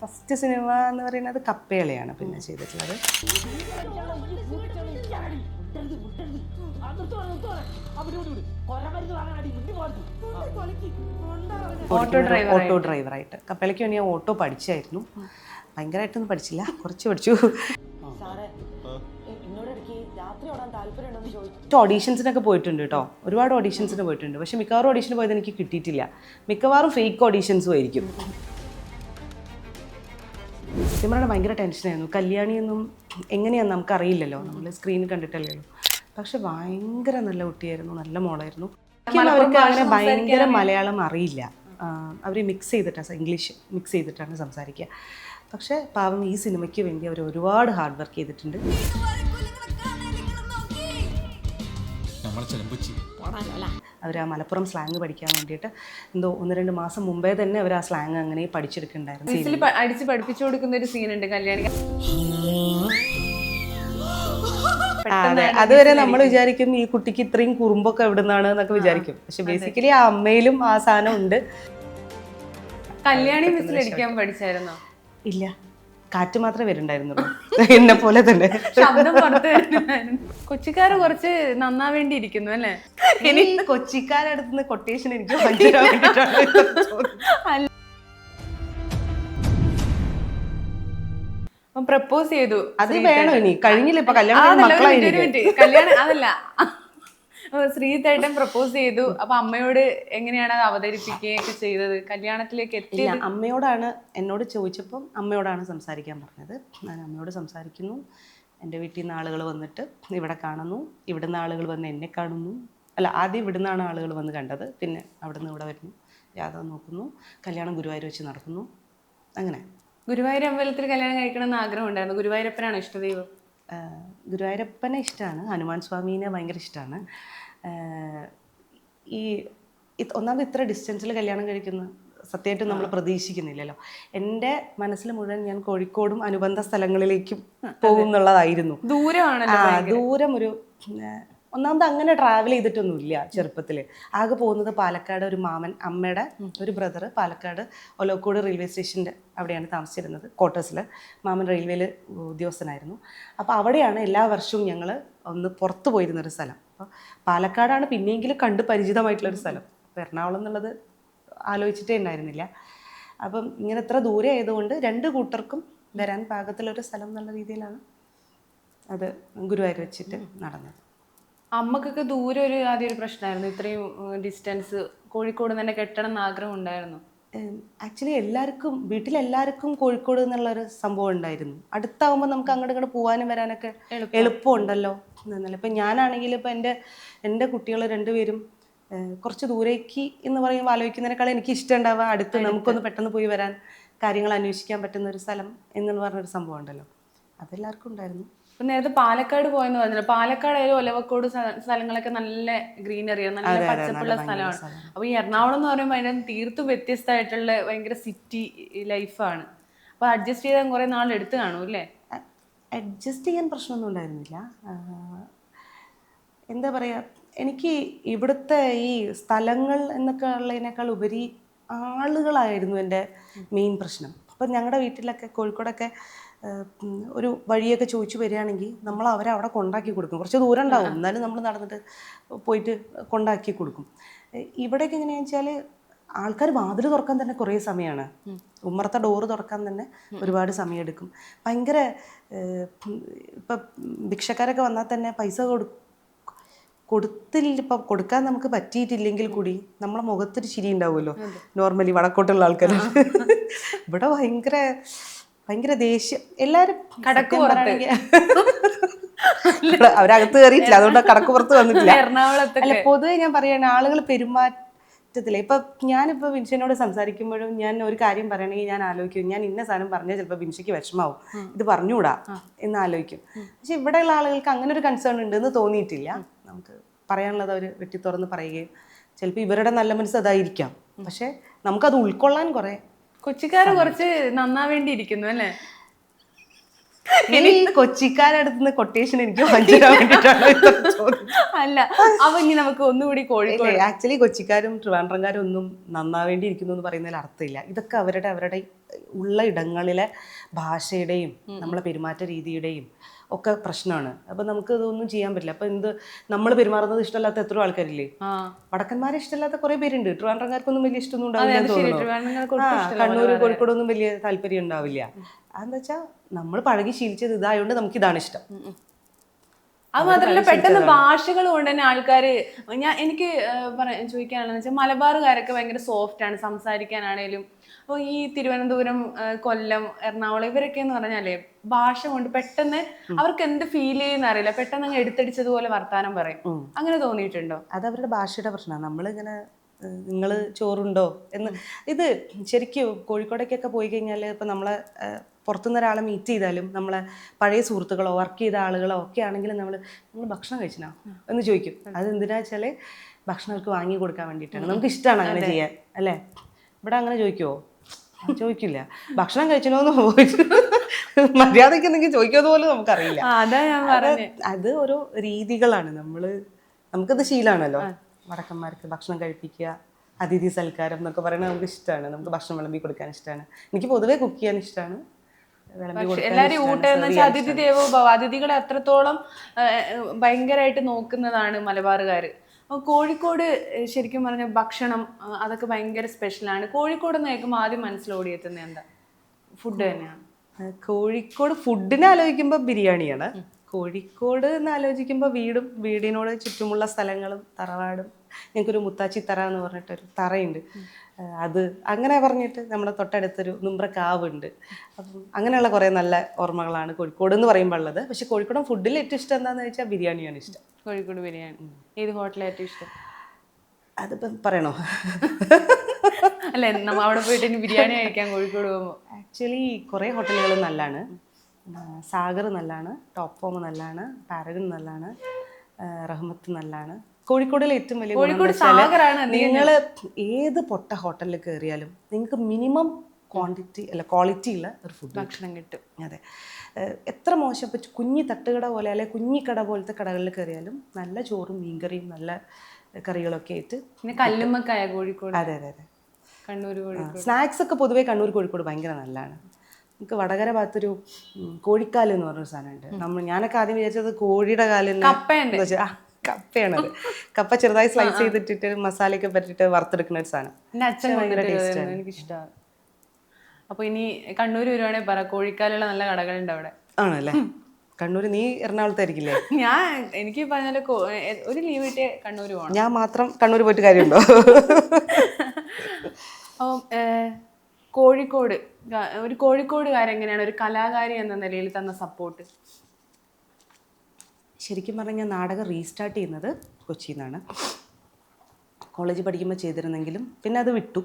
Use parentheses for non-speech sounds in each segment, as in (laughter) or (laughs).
First cinema എന്ന് പറയുന്നത് കപ്പേളയാണ് പിന്നെ ചെയ്തിട്ടുള്ളത്. ഓട്ടോ ഡ്രൈവർ ഓട്ടോ ഡ്രൈവറായിട്ട്. കപ്പേളയ്ക്ക് വേണ്ടി ഞാൻ ഓട്ടോ പഠിച്ചായിരുന്നു. ഭയങ്കരമായിട്ടൊന്നും പഠിച്ചില്ല. കുറച്ച് പഠിച്ചു. ഓഡീഷൻസിനൊക്കെ പോയിട്ടുണ്ട് കേട്ടോ. ഒരുപാട് ഓഡീഷൻസിന് പോയിട്ടുണ്ട്. പക്ഷെ മിക്കവാറും ഓഡീഷന് പോയത് എനിക്ക് കിട്ടിയിട്ടില്ല. മിക്കവാറും ഫേക്ക് ഓഡീഷൻസും ആയിരിക്കും. സത്യം പറഞ്ഞാൽ ഭയങ്കര ടെൻഷനായിരുന്നു കല്യാണിയൊന്നും എങ്ങനെയാന്ന് നമുക്കറിയില്ലല്ലോ. നമ്മൾ സ്ക്രീനിൽ കണ്ടിട്ടല്ലേ ഉള്ളൂ. പക്ഷെ ഭയങ്കര നല്ല കുട്ടിയായിരുന്നു. നല്ല മോളായിരുന്നു. അവർക്ക് അങ്ങനെ ഭയങ്കര മലയാളം അറിയില്ല. അവർ മിക്സ് ചെയ്തിട്ടാണ് ഇംഗ്ലീഷ് മിക്സ് ചെയ്തിട്ടാണ് സംസാരിക്കുക. പക്ഷേ പാവം ഈ സിനിമയ്ക്ക് വേണ്ടി അവർ ഒരുപാട് ഹാർഡ് വർക്ക് ചെയ്തിട്ടുണ്ട്. ചെലമ്പുച്ചി അവർ ആ മലപ്പുറം സ്ലാങ് പഠിക്കാൻ വേണ്ടിയിട്ട് എന്തോ ഒന്ന് രണ്ട് മാസം മുമ്പേ തന്നെ അവർ ആ സ്ലാങ് അങ്ങനെ പഠിച്ചെടുക്കുന്നുണ്ടായിരുന്നു അടിച്ച് പഠിപ്പിച്ചു കൊടുക്കുന്ന ഒരു സീനുണ്ട് കല്യാണി അതെ. അതുവരെ നമ്മൾ വിചാരിക്കും ഈ കുട്ടിക്ക് ഇത്രയും കുറുമ്പൊക്കെ എവിടെ നിന്നാണ് എന്നൊക്കെ വിചാരിക്കും. പക്ഷെ ബേസിക്കലി ആ അമ്മയിലും ആ സാധനം ഉണ്ട്. കല്യാണി മിസ്സിൽ അടിക്കാൻ പഠിച്ചായിരുന്നോ? ഇല്ല. കാറ്റ് മാത്രമേ വരുന്നുണ്ടായിരുന്നുള്ളൂ (laughs) എന്നെ പോലെ തന്നെ. ശബ്ദം പുറത്ത് നന്നാ കൊച്ചിക്കാര് കുറച്ച് ഇരിക്കുന്നു അല്ലേ? ഇനി കൊച്ചിക്കാരടുത്ത് നിന്ന് കൊട്ടേഷൻ എനിക്ക് വേണ്ടിയിട്ടാണ് പ്രപ്പോസ് ചെയ്തു അത് വേണം ഇനി? കഴിഞ്ഞില്ല? ഇപ്പൊ കല്യാണം അതല്ല, ശ്രീതേട്ടൻ പ്രപ്പോസ് ചെയ്തു. അപ്പൊ അമ്മയോട് എങ്ങനെയാണ് അത് അവതരിപ്പിക്കുകയൊക്കെ ചെയ്തത്? കല്യാണത്തിലേക്ക് എത്തി അമ്മയോടാണ് എന്നോട് ചോദിച്ചപ്പം അമ്മയോടാണ് സംസാരിക്കാൻ പറഞ്ഞത്. ഞാൻ അമ്മയോട് സംസാരിക്കുന്നു. എന്റെ വീട്ടിൽ നിന്ന് ആളുകൾ വന്നിട്ട് ഇവിടെ കാണുന്നു. ഇവിടുന്ന് ആളുകൾ വന്ന് എന്നെ കാണുന്നു. അല്ല ആദ്യം ഇവിടുന്നാണ് ആളുകൾ വന്ന് കണ്ടത്. പിന്നെ അവിടുന്ന് ഇവിടെ വരുന്നു. യാതൊന്ന് നോക്കുന്നു. കല്യാണം ഗുരുവായൂർ വെച്ച് നടക്കുന്നു. അങ്ങനെ. ഗുരുവായൂർ അമ്പലത്തിൽ കല്യാണം കഴിക്കണം എന്ന് ആഗ്രഹം ഉണ്ടായിരുന്നു ഗുരുവായൂരപ്പനാണ് ഇഷ്ടദൈവം? ഗുരുവായൂരപ്പനെ ഇഷ്ടമാണ് ഹനുമാൻ സ്വാമീനെ ഭയങ്കര ഇഷ്ടമാണ് ഈ ഒന്നാമത് ഇത്ര ഡിസ്റ്റൻസിൽ കല്യാണം കഴിക്കുന്നു സത്യമായിട്ടും നമ്മൾ പ്രതീക്ഷിക്കുന്നില്ലല്ലോ. എന്റെ മനസ്സിൽ മുഴുവൻ ഞാൻ കോഴിക്കോടും അനുബന്ധ സ്ഥലങ്ങളിലേക്കും പോകും എന്നുള്ളതായിരുന്നു ദൂരമാണ് ദൂരം ഒരു ഒന്നാമത് അങ്ങനെ ട്രാവൽ ചെയ്തിട്ടൊന്നുമില്ല ചെറുപ്പത്തിൽ ആകെ പോകുന്നത് പാലക്കാട് ഒരു മാമൻ അമ്മയുടെ ഒരു ബ്രദർ പാലക്കാട് ഒലോക്കോട് റെയിൽവേ സ്റ്റേഷന്റെ അവിടെയാണ് താമസിച്ചിരുന്നത് ക്വാർട്ടേഴ്സിൽ മാമൻ റെയിൽവേയിൽ ഉദ്യോഗസ്ഥനായിരുന്നു. അപ്പോൾ അവിടെയാണ് എല്ലാ വർഷവും ഞങ്ങൾ ഒന്ന് പുറത്തു പോയിരുന്നൊരു സ്ഥലം. അപ്പോൾ പാലക്കാടാണ് പിന്നെയെങ്കിലും കണ്ട് പരിചിതമായിട്ടുള്ളൊരു സ്ഥലം. അപ്പോൾ എറണാകുളം എന്നുള്ളത് ആലോചിച്ചിട്ടേ ഉണ്ടായിരുന്നില്ല. അപ്പം ഇങ്ങനെ ഇത്ര ദൂരെ ആയതുകൊണ്ട് രണ്ട് കൂട്ടർക്കും വരാൻ പാകത്തിലൊരു സ്ഥലം എന്നുള്ള രീതിയിലാണ് അത് ഗുരുവായൂർ വെച്ചിട്ട് നടന്നത്. അമ്മക്കൊക്കെ ദൂരം ഒരു ആദ്യം ഒരു പ്രശ്നമായിരുന്നു. ഇത്രയും ഡിസ്റ്റൻസ് കോഴിക്കോട് തന്നെ കെട്ടണം എന്ന് ആഗ്രഹം ഉണ്ടായിരുന്നു. ആക്ച്വലി എല്ലാവർക്കും വീട്ടിലെല്ലാവർക്കും കോഴിക്കോട് എന്നുള്ളൊരു സംഭവം ഉണ്ടായിരുന്നു. അടുത്താവുമ്പോൾ നമുക്ക് അങ്ങോട്ട് ഇങ്ങോട്ട് പോകാനും വരാനൊക്കെ എളുപ്പമുണ്ടല്ലോ. എന്നല്ല ഇപ്പം ഞാനാണെങ്കിൽ ഇപ്പം എന്റെ എന്റെ കുട്ടികൾ രണ്ടുപേരും കുറച്ച് ദൂരേക്ക് എന്ന് പറയുമ്പോൾ ആലോചിക്കുന്നതിനേക്കാൾ എനിക്ക് ഇഷ്ടം ഉണ്ടാവുക അടുത്ത് നമുക്കൊന്ന് പെട്ടെന്ന് പോയി വരാൻ കാര്യങ്ങൾ അന്വേഷിക്കാൻ പറ്റുന്ന ഒരു സ്ഥലം എന്ന് പറഞ്ഞൊരു സംഭവം ഉണ്ടല്ലോ. അതെല്ലാവർക്കും ഉണ്ടായിരുന്നു. പിന്നെ നേരത്തെ പാലക്കാട് പോയെന്ന് പറഞ്ഞല്ലോ. പാലക്കാട് ആയാലും ഒലവക്കോട് സ്ഥലങ്ങളൊക്കെ നല്ല ഗ്രീനറിയാണ് നല്ല പച്ചപ്പുള്ള സ്ഥലമാണ്. അപ്പോൾ അപ്പൊ ഈ എറണാകുളം എന്ന് പറയുമ്പോൾ അതിന് തീർത്തും വ്യത്യസ്തമായിട്ടുള്ള ഭയങ്കര സിറ്റി ലൈഫാണ് അപ്പൊ അഡ്ജസ്റ്റ് ചെയ്താൽ കുറേ നാൾ എടുത്തു കാണും അല്ലേ? അഡ്ജസ്റ്റ് ചെയ്യാൻ പ്രശ്നമൊന്നും ഉണ്ടായിരുന്നില്ല എന്താ പറയുക എനിക്ക് ഇവിടുത്തെ ഈ സ്ഥലങ്ങൾ എന്നൊക്കെ ഉള്ളതിനേക്കാൾ ഉപരി ആളുകളായിരുന്നു എന്റെ മെയിൻ പ്രശ്നം. അപ്പം ഞങ്ങളുടെ വീട്ടിലൊക്കെ കോഴിക്കോടൊക്കെ ഒരു വഴിയൊക്കെ ചോദിച്ചു വരികയാണെങ്കിൽ നമ്മൾ അവരെ അവിടെ കൊണ്ടാക്കി കൊടുക്കും. കുറച്ച് ദൂരം ഉണ്ടാവും എന്നാലും നമ്മൾ നടന്നിട്ട് പോയിട്ട് കൊണ്ടാക്കി കൊടുക്കും. ഇവിടെയൊക്കെ എങ്ങനെയാണെന്ന് വെച്ചാൽ ആൾക്കാർ വാതിൽ തുറക്കാൻ തന്നെ കുറേ സമയമാണ്. ഉമ്മറത്തെ ഡോറ് തുറക്കാൻ തന്നെ ഒരുപാട് സമയമെടുക്കും. ഭയങ്കര ഇപ്പം ഭിക്ഷക്കാരൊക്കെ വന്നാൽ തന്നെ പൈസ കൊടു കൊടുത്തില്ല ഇപ്പം കൊടുക്കാൻ നമുക്ക് പറ്റിയിട്ടില്ലെങ്കിൽ കൂടി നമ്മളെ മുഖത്തൊരു ചിരി ഉണ്ടാവുമല്ലോ. നോർമലി വടക്കോട്ടുള്ള ആൾക്കാർ ഇവിടെ ഭയങ്കര ഭയങ്കര ദേഷ്യം. എല്ലാവരും കടക്ക് അവരകത്ത് കയറിയിട്ടില്ല അതുകൊണ്ട് കടക്ക് പുറത്ത് വന്നിട്ടില്ല. എറണാകുളത്തൊക്കെ. അല്ല പൊതുവെ ഞാൻ പറയാണ് ആളുകൾ പെരുമാറ്റത്തിൽ ഇപ്പൊ ഞാനിപ്പോ ബിൻഷനോട് സംസാരിക്കുമ്പോഴും ഞാൻ ഒരു കാര്യം പറയണമെങ്കിൽ ഞാൻ ആലോചിക്കും. ഞാൻ ഇന്ന സാധനം പറഞ്ഞാൽ ചിലപ്പോൾ ബിൻഷയ്ക്ക് വിഷമാവും. ഇത് പറഞ്ഞുകൂടാ എന്ന് ആലോചിക്കും. പക്ഷെ ഇവിടെയുള്ള ആളുകൾക്ക് അങ്ങനെ ഒരു കൺസേൺ ഉണ്ട് എന്ന് തോന്നിയിട്ടില്ല നമുക്ക് പറയാനുള്ളത് അവർ വെട്ടി തുറന്ന് പറയുകയും ചിലപ്പോൾ ഇവരുടെ നല്ല മനസ്സ് അതായിരിക്കാം. പക്ഷെ നമുക്കത് ഉൾക്കൊള്ളാൻ കുറേ കൊച്ചിക്കാർ കുറച്ച് നന്നാവേണ്ടിയിരിക്കുന്നു അല്ലേ? ഇനി ഈ കൊച്ചിക്കാരടുത്ത് നിന്ന് കൊട്ടേഷൻ എനിക്ക് വാങ്ങിക്കാൻ വേണ്ടിട്ടാണ് വേണ്ടിയിട്ടാണ് അല്ല അപ്പൊ ഇനി നമുക്ക് ഒന്നുകൂടി കോഴിക്കോട് ആക്ച്വലി കൊച്ചിക്കാരും ട്രിവാൻഡ്രംകാരും ഒന്നും നന്നാവേണ്ടിയിരിക്കുന്നു എന്ന് പറയുന്നതിൽ അർത്ഥമില്ല. ഇതൊക്കെ അവരുടെ അവരുടെ ഉള്ള ഇടങ്ങളിലെ ഭാഷയുടെയും നമ്മളെ പെരുമാറ്റ രീതിയുടെയും ഒക്കെ പ്രശ്നമാണ് അപ്പൊ നമുക്ക് ഇതൊന്നും ചെയ്യാൻ പറ്റില്ല. അപ്പൊ എന്ത് നമ്മൾ പെരുമാറുന്നത് ഇഷ്ടമല്ലാത്ത എത്രയോ ആൾക്കാരില്ലേ? വടക്കന്മാരെ ഇഷ്ടമല്ലാത്ത കുറെ പേരുണ്ട്. ട്രിവാൻഡ്രംകാർക്കൊന്നും വലിയ ഇഷ്ടമൊന്നും ഉണ്ടാവില്ല കണ്ണൂർ കോഴിക്കോട് തോന്നുന്നു. കണ്ണൂർ കോഴിക്കോടൊന്നും വലിയ താല്പര്യം ഉണ്ടാവില്ല. അതെന്താ വെച്ചാൽ നമ്മൾ പഴകി ശീലിച്ചത് ഇതായതുകൊണ്ട് നമുക്ക് ഇതാണ് ഇഷ്ടം അത് മാത്രമല്ല പെട്ടെന്ന് ഭാഷകൾ കൊണ്ട് തന്നെ ആൾക്കാര് ഞാൻ എനിക്ക് ഏഹ്, പറ ചോദിക്കാനുള്ളത് വെച്ചാൽ മലബാറുകാരൊക്കെ ഭയങ്കര സോഫ്റ്റ് ആണ്. സംസാരിക്കാനാണേലും അപ്പോൾ ഈ തിരുവനന്തപുരം കൊല്ലം എറണാകുളം ഇവരൊക്കെ എന്ന് പറഞ്ഞാലേ ഭാഷ കൊണ്ട് പെട്ടെന്ന് അവർക്ക് എന്ത് ഫീൽ ചെയ്യുന്ന അറിയില്ല. പെട്ടെന്ന് അങ്ങ് എടുത്തടിച്ചതുപോലെ വർത്താനം പറയും. അങ്ങനെ തോന്നിയിട്ടുണ്ടോ? അത് അവരുടെ ഭാഷയുടെ പ്രശ്നമാണ് നമ്മളിങ്ങനെ നിങ്ങൾ ചോറുണ്ടോ എന്ന്. ഇത് ശരിക്കും കോഴിക്കോടേക്കൊക്കെ പോയി കഴിഞ്ഞാൽ ഇപ്പം നമ്മളെ പുറത്തുനിന്ന് ഒരാളെ മീറ്റ് ചെയ്താലും നമ്മളെ പഴയ സുഹൃത്തുക്കളോ വർക്ക് ചെയ്ത ആളുകളോ ഒക്കെ ആണെങ്കിലും നമ്മൾ നമ്മൾ ഭക്ഷണം കഴിച്ചിനോ എന്ന് ചോദിക്കും. അത് എന്തിനാ വെച്ചാൽ ഭക്ഷണം അവർക്ക് വാങ്ങി കൊടുക്കാൻ വേണ്ടിയിട്ടാണ്. നമുക്ക് ഇഷ്ടമാണ് അങ്ങനെ ചെയ്യാൻ. അല്ലേ? ഇവിടെ അങ്ങനെ ചോദിക്കുമോ ചോദിക്കില്ല. ഭക്ഷണം കഴിച്ചനോ എന്ന് ചോദിച്ചു മര്യാദയ്ക്ക് എന്തെങ്കിലും ചോദിക്കുന്നത് പോലും നമുക്കറിയില്ല അതാ ഞാൻ പറഞ്ഞത് അത് ഓരോ രീതികളാണ്. നമ്മൾ നമുക്കത് ശീലാണല്ലോ. വടക്കന്മാർക്ക് ഭക്ഷണം കഴിപ്പിക്കുക അതിഥി സൽക്കാരം എന്നൊക്കെ പറയുന്നത് നമുക്ക് ഇഷ്ടമാണ് നമുക്ക് ഭക്ഷണം വിളമ്പി കൊടുക്കാൻ ഇഷ്ടമാണ് എനിക്ക് പൊതുവേ കുക്ക് ചെയ്യാൻ ഇഷ്ടമാണ് എല്ലാരും ഊട്ടെന്ന് വെച്ചാൽ അതിഥി ദേവോ ഭവ അതിഥികളെ അത്രത്തോളം ഭയങ്കരമായിട്ട് നോക്കുന്നതാണ് മലബാറുകാർ കോഴിക്കോട് ശരിക്കും പറഞ്ഞ ഭക്ഷണം അതൊക്കെ ഭയങ്കര സ്പെഷ്യലാണ് കോഴിക്കോട് എന്ന് കേൾക്കുമ്പോൾ ആദ്യം മനസ്സിലോടിയെത്തുന്നത് എന്താ? ഫുഡ് തന്നെയാണ് കോഴിക്കോട് ഫുഡിനെ ആലോചിക്കുമ്പോൾ ബിരിയാണിയാണ്. കോഴിക്കോട് എന്ന് ആലോചിക്കുമ്പോൾ വീടും വീടിനോട് ചുറ്റുമുള്ള സ്ഥലങ്ങളും തറവാടും. ഞങ്ങൾക്കൊരു മുത്താച്ചി തറ എന്ന് പറഞ്ഞിട്ടൊരു തറയുണ്ട്. അത് അങ്ങനെ പറഞ്ഞിട്ട് നമ്മുടെ തൊട്ടടുത്തൊരു നുമ്പ്രക്കാവുണ്ട്. അപ്പം അങ്ങനെയുള്ള കുറേ നല്ല ഓർമ്മകളാണ് കോഴിക്കോട് എന്ന് പറയുമ്പോൾ ഉള്ളത്. പക്ഷേ കോഴിക്കോടൻ ഫുഡിൽ ഏറ്റവും ഇഷ്ടം എന്താണെന്ന് വെച്ചാൽ ബിരിയാണിയാണ് ഇഷ്ടം. കോഴിക്കോട് ബിരിയാണി. ഏത് ഹോട്ടലിൽ ഏറ്റവും ഇഷ്ടം? അതിപ്പം പറയണോ? അല്ല നമ്മൾ അവിടെ പോയിട്ട് ഇനി ബിരിയാണി കഴിക്കാൻ കോഴിക്കോട് പോകുമ്പോൾ ആക്ച്വലി കുറേ ഹോട്ടലുകൾ നല്ലതാണ്. സാഗർ നല്ലതാണ് ടോപ്പ് ഫോം നല്ലതാണ് പാരഗൺ നല്ലതാണ് റഹ്മത്ത് നല്ലതാണ്. കോഴിക്കോടിലെ ഏറ്റവും വലിയ കോഴിക്കോട് സാഗറാണ് നിങ്ങൾ ഏത് പൊട്ട ഹോട്ടലിൽ കയറിയാലും നിങ്ങൾക്ക് മിനിമം ക്വാണ്ടിറ്റി അല്ല ക്വാളിറ്റി ഉള്ള ഒരു ഫുഡ് ഭക്ഷണം കിട്ടും. അതെ. എത്ര മോശം ഇപ്പം കുഞ്ഞി തട്ടുകട പോലെ അല്ലെ കുഞ്ഞിക്കട പോലത്തെ കടകളിൽ കയറിയാലും നല്ല ചോറും മീൻകറിയും നല്ല കറികളൊക്കെ ആയിട്ട് പിന്നെ കല്ലുമ്മക്കായ കോഴിക്കോട്. അതെ അതെ അതെ. കണ്ണൂർ കോഴിക്കോട്. സ്നാക്സ് ഒക്കെ പൊതുവേ കണ്ണൂർ കോഴിക്കോട് ഭയങ്കര നല്ലതാണ്. നമുക്ക് വടകര ഭാഗത്തൊരു കോഴിക്കാൽ എന്ന് പറഞ്ഞൊരു സാധനമുണ്ട്. നമ്മൾ ഞാനൊക്കെ ആദ്യം വിചാരിച്ചത് കോഴിയുടെ കാലിന് കപ്പയാണത്. കപ്പ ചെറുതായി സ്ലൈസ് ചെയ്തിട്ടിട്ട് മസാലയൊക്കെ പറ്റിട്ട് വറുത്തെടുക്കുന്ന ഒരു സാധനം. എന്റെ അച്ഛൻ ഭയങ്കര കൊണ്ടിട്ട് taste തരുന്നത് എനിക്ക് ഇഷ്ടമാണ് അപ്പൊ ഇനി കണ്ണൂർ വരുവാണെങ്കിൽ പറ കോഴിക്കാലുള്ള നല്ല കടകളുണ്ട് അവിടെ. ആണല്ലേ? കണ്ണൂർ നീ എറണാകുളത്തായിരിക്കില്ലേ? ഞാൻ എനിക്ക് പറഞ്ഞാൽ ഒരു ലീവ് കിട്ടിയ കണ്ണൂർ പോകണം ഞാൻ മാത്രം കണ്ണൂർ പോയിട്ട് കാര്യമുണ്ടോ? (laughs) അപ്പം ഒരു കോഴിക്കോട് കാര്യം ഒരു കോഴിക്കോടുകാരെങ്ങനെയാണ്? ഒരു കലാകാരി എന്ന നിലയിൽ തന്ന സപ്പോർട്ട് ശരിക്കും പറഞ്ഞാൽ ഞാൻ നാടകം റീസ്റ്റാർട്ട് ചെയ്യുന്നത് കൊച്ചിയിൽ നിന്നാണ് കോളേജ് പഠിക്കുമ്പോൾ ചെയ്തിരുന്നെങ്കിലും പിന്നെ അത് വിട്ടു.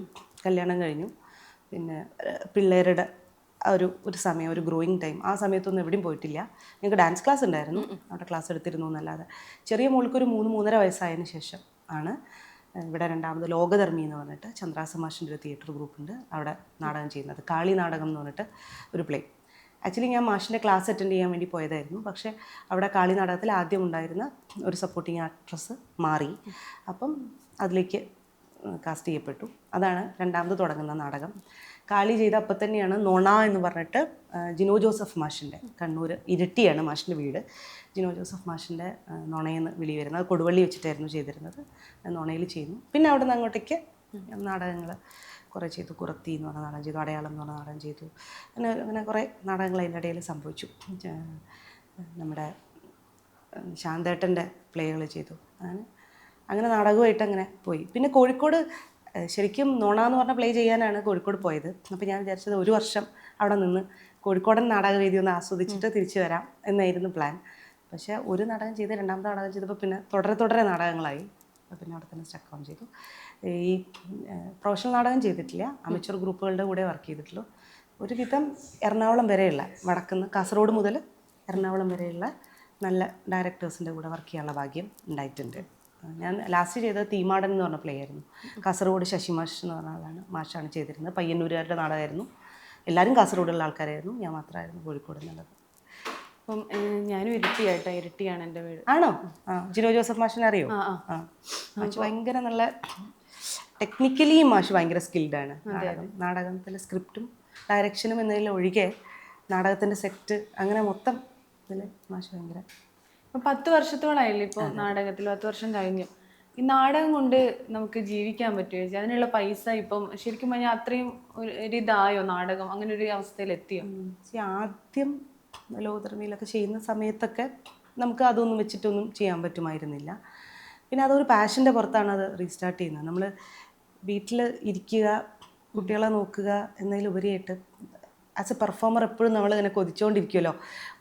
കല്യാണം കഴിഞ്ഞു. പിന്നെ പിള്ളേരുടെ ആ ഒരു ഒരു സമയം ഒരു ഗ്രോയിങ് ടൈം ആ സമയത്തൊന്നും എവിടെയും പോയിട്ടില്ല. ഞങ്ങൾക്ക് ഡാൻസ് ക്ലാസ് ഉണ്ടായിരുന്നു. അവിടെ ക്ലാസ് എടുത്തിരുന്നു എന്നല്ലാതെ. ചെറിയ മോൾക്ക് ഒരു മൂന്ന് മൂന്നര വയസ്സായതിന് ശേഷം ആണ് ഇവിടെ രണ്ടാമത് ലോകധർമ്മി എന്ന് പറഞ്ഞിട്ട് ചന്ദ്രാസമാഷിന്റെ ഒരു തിയേറ്റർ ഗ്രൂപ്പുണ്ട് അവിടെ നാടകം ചെയ്യുന്നത്. കാളി നാടകം എന്ന് പറഞ്ഞിട്ട് ഒരു പ്ലേ ആക്ച്വലി ഞാൻ മാഷിന്റെ ക്ലാസ് അറ്റൻഡ് ചെയ്യാൻ വേണ്ടി പോയതായിരുന്നു. പക്ഷേ അവിടെ കാളി നാടകത്തിൽ ആദ്യം ഉണ്ടായിരുന്ന ഒരു സപ്പോർട്ടിങ് ആക്ട്രസ് മാറി. അപ്പം അതിലേക്ക് കാസ്റ്റ് ചെയ്യപ്പെട്ടു. അതാണ് രണ്ടാമത് തുടങ്ങുന്ന നാടകം. കാളി ചെയ്ത അപ്പം തന്നെയാണ് നൊണ എന്ന് പറഞ്ഞിട്ട് ജിനോ ജോസഫ് മാഷിന്റെ കണ്ണൂർ ഇരിട്ടിയാണ് മാഷിന്റെ വീട്. ജിനോ ജോസഫ് മാഷിന്റെ നൊണയെന്ന് വിളി വരുന്നത്. കൊടുവള്ളി വെച്ചിട്ടായിരുന്നു ചെയ്തിരുന്നത്. നൊണയിൽ ചെയ്യുന്നു. പിന്നെ അവിടെ നിന്ന് അങ്ങോട്ടേക്ക് നാടകങ്ങൾ കുറേ ചെയ്തു. കുറത്തി എന്ന് പറഞ്ഞ നാടകം ചെയ്തു അടയാളം എന്ന് പറഞ്ഞ നാടകം ചെയ്തു. അങ്ങനെ അങ്ങനെ കുറേ നാടകങ്ങൾ അതിന്റെ ഇടയിൽ സംഭവിച്ചു. നമ്മുടെ ശാന്തേട്ടന്റെ പ്ലേകൾ ചെയ്തു. അങ്ങനെ അങ്ങനെ നാടകമായിട്ട് അങ്ങനെ പോയി. പിന്നെ കോഴിക്കോട് ശരിക്കും നോണ എന്ന് പറഞ്ഞ പ്ലേ ചെയ്യാനാണ് കോഴിക്കോട് പോയത്. അപ്പോൾ ഞാൻ വിചാരിച്ചത് ഒരു വർഷം അവിടെ നിന്ന് കോഴിക്കോടൻ നാടകവേദി ഒന്ന് ആസ്വദിച്ചിട്ട് തിരിച്ചു വരാം എന്നായിരുന്നു പ്ലാൻ. പക്ഷേ ഒരു നാടകം ചെയ്ത് രണ്ടാമത്തെ നാടകം ചെയ്തപ്പോൾ പിന്നെ തുടരെ തുടരെ നാടകങ്ങളായി. പിന്നെ അവിടെ തന്നെ സ്റ്റക്ക് ഓൺ ചെയ്തു. ഈ പ്രൊഫഷണൽ നാടകം ചെയ്തിട്ടില്ല. അമച്വർ ഗ്രൂപ്പുകളുടെ കൂടെ വർക്ക് ചെയ്തിട്ടുള്ളൂ. ഒരുവിധം എറണാകുളം വരെയുള്ള വടക്കുന്ന് കാസർഗോഡ് മുതൽ എറണാകുളം വരെയുള്ള നല്ല ഡയറക്ടേഴ്സിന്റെ കൂടെ വർക്ക് ചെയ്യാനുള്ള ഭാഗ്യം ഉണ്ടായിട്ടുണ്ട്. ഞാൻ ലാസ്റ്റ് ചെയ്തത് തീമാടൻ എന്ന് പറഞ്ഞ പ്ലേ ആയിരുന്നു. കാസർഗോഡ് ശശി മാഷ് എന്ന് പറഞ്ഞ ആളാണ് മാഷാണ് ചെയ്തിരുന്നത്. പയ്യന്നൂരുകാരുടെ നാടകമായിരുന്നു. എല്ലാവരും കാസർഗോഡുള്ള ആൾക്കാരായിരുന്നു. ഞാൻ മാത്രമായിരുന്നു കോഴിക്കോട് എന്നുള്ളത് അപ്പം ഞാനും ഇരട്ടിയായിട്ട്. ഇരട്ടിയാണ് എന്റെ വീട്. ആണോ? ആ ജിനോ ജോസഫ് മാഷിനെ അറിയോ? ആ ഭയങ്കര നല്ല ടെക്നിക്കലി മാഷ് ഭയങ്കര സ്കിൽഡ് ആണ്. നാടകം നാടകത്തിലെ സ്ക്രിപ്റ്റും ഡയറക്ഷനും എന്നതിൽ ഒഴികെ നാടകത്തിന്റെ സെറ്റ് അങ്ങനെ മൊത്തം ഇതിൽ മാഷ് ഭയങ്കര ഇപ്പൊ പത്ത് വർഷത്തോളായില്ലേ ഇപ്പോൾ നാടകത്തിൽ പത്ത് വർഷം കഴിഞ്ഞു. ഈ നാടകം കൊണ്ട് നമുക്ക് ജീവിക്കാൻ പറ്റുമോ ചേച്ചി? അതിനുള്ള പൈസ ഇപ്പം ശരിക്കും പറഞ്ഞാൽ അത്രയും ഒരു ഒരു ഇതായോ നാടകം? അങ്ങനെ ഒരു അവസ്ഥയിൽ എത്തിയോ? ആദ്യം ലോകധർമ്മയിലൊക്കെ ചെയ്യുന്ന സമയത്തൊക്കെ നമുക്ക് അതൊന്നും വെച്ചിട്ടൊന്നും ചെയ്യാൻ പറ്റുമായിരുന്നില്ല. പിന്നെ അതൊരു പാഷന്റെ പുറത്താണ് അത് റീസ്റ്റാർട്ട് ചെയ്യുന്നത്. നമ്മൾ വീട്ടിൽ ഇരിക്കുക കുട്ടികളെ നോക്കുക എന്നതിലുപരിയായിട്ട് ആസ് എ പെർഫോമർ എപ്പോഴും നമ്മൾ ഇങ്ങനെ കൊതിച്ചുകൊണ്ടിരിക്കുമല്ലോ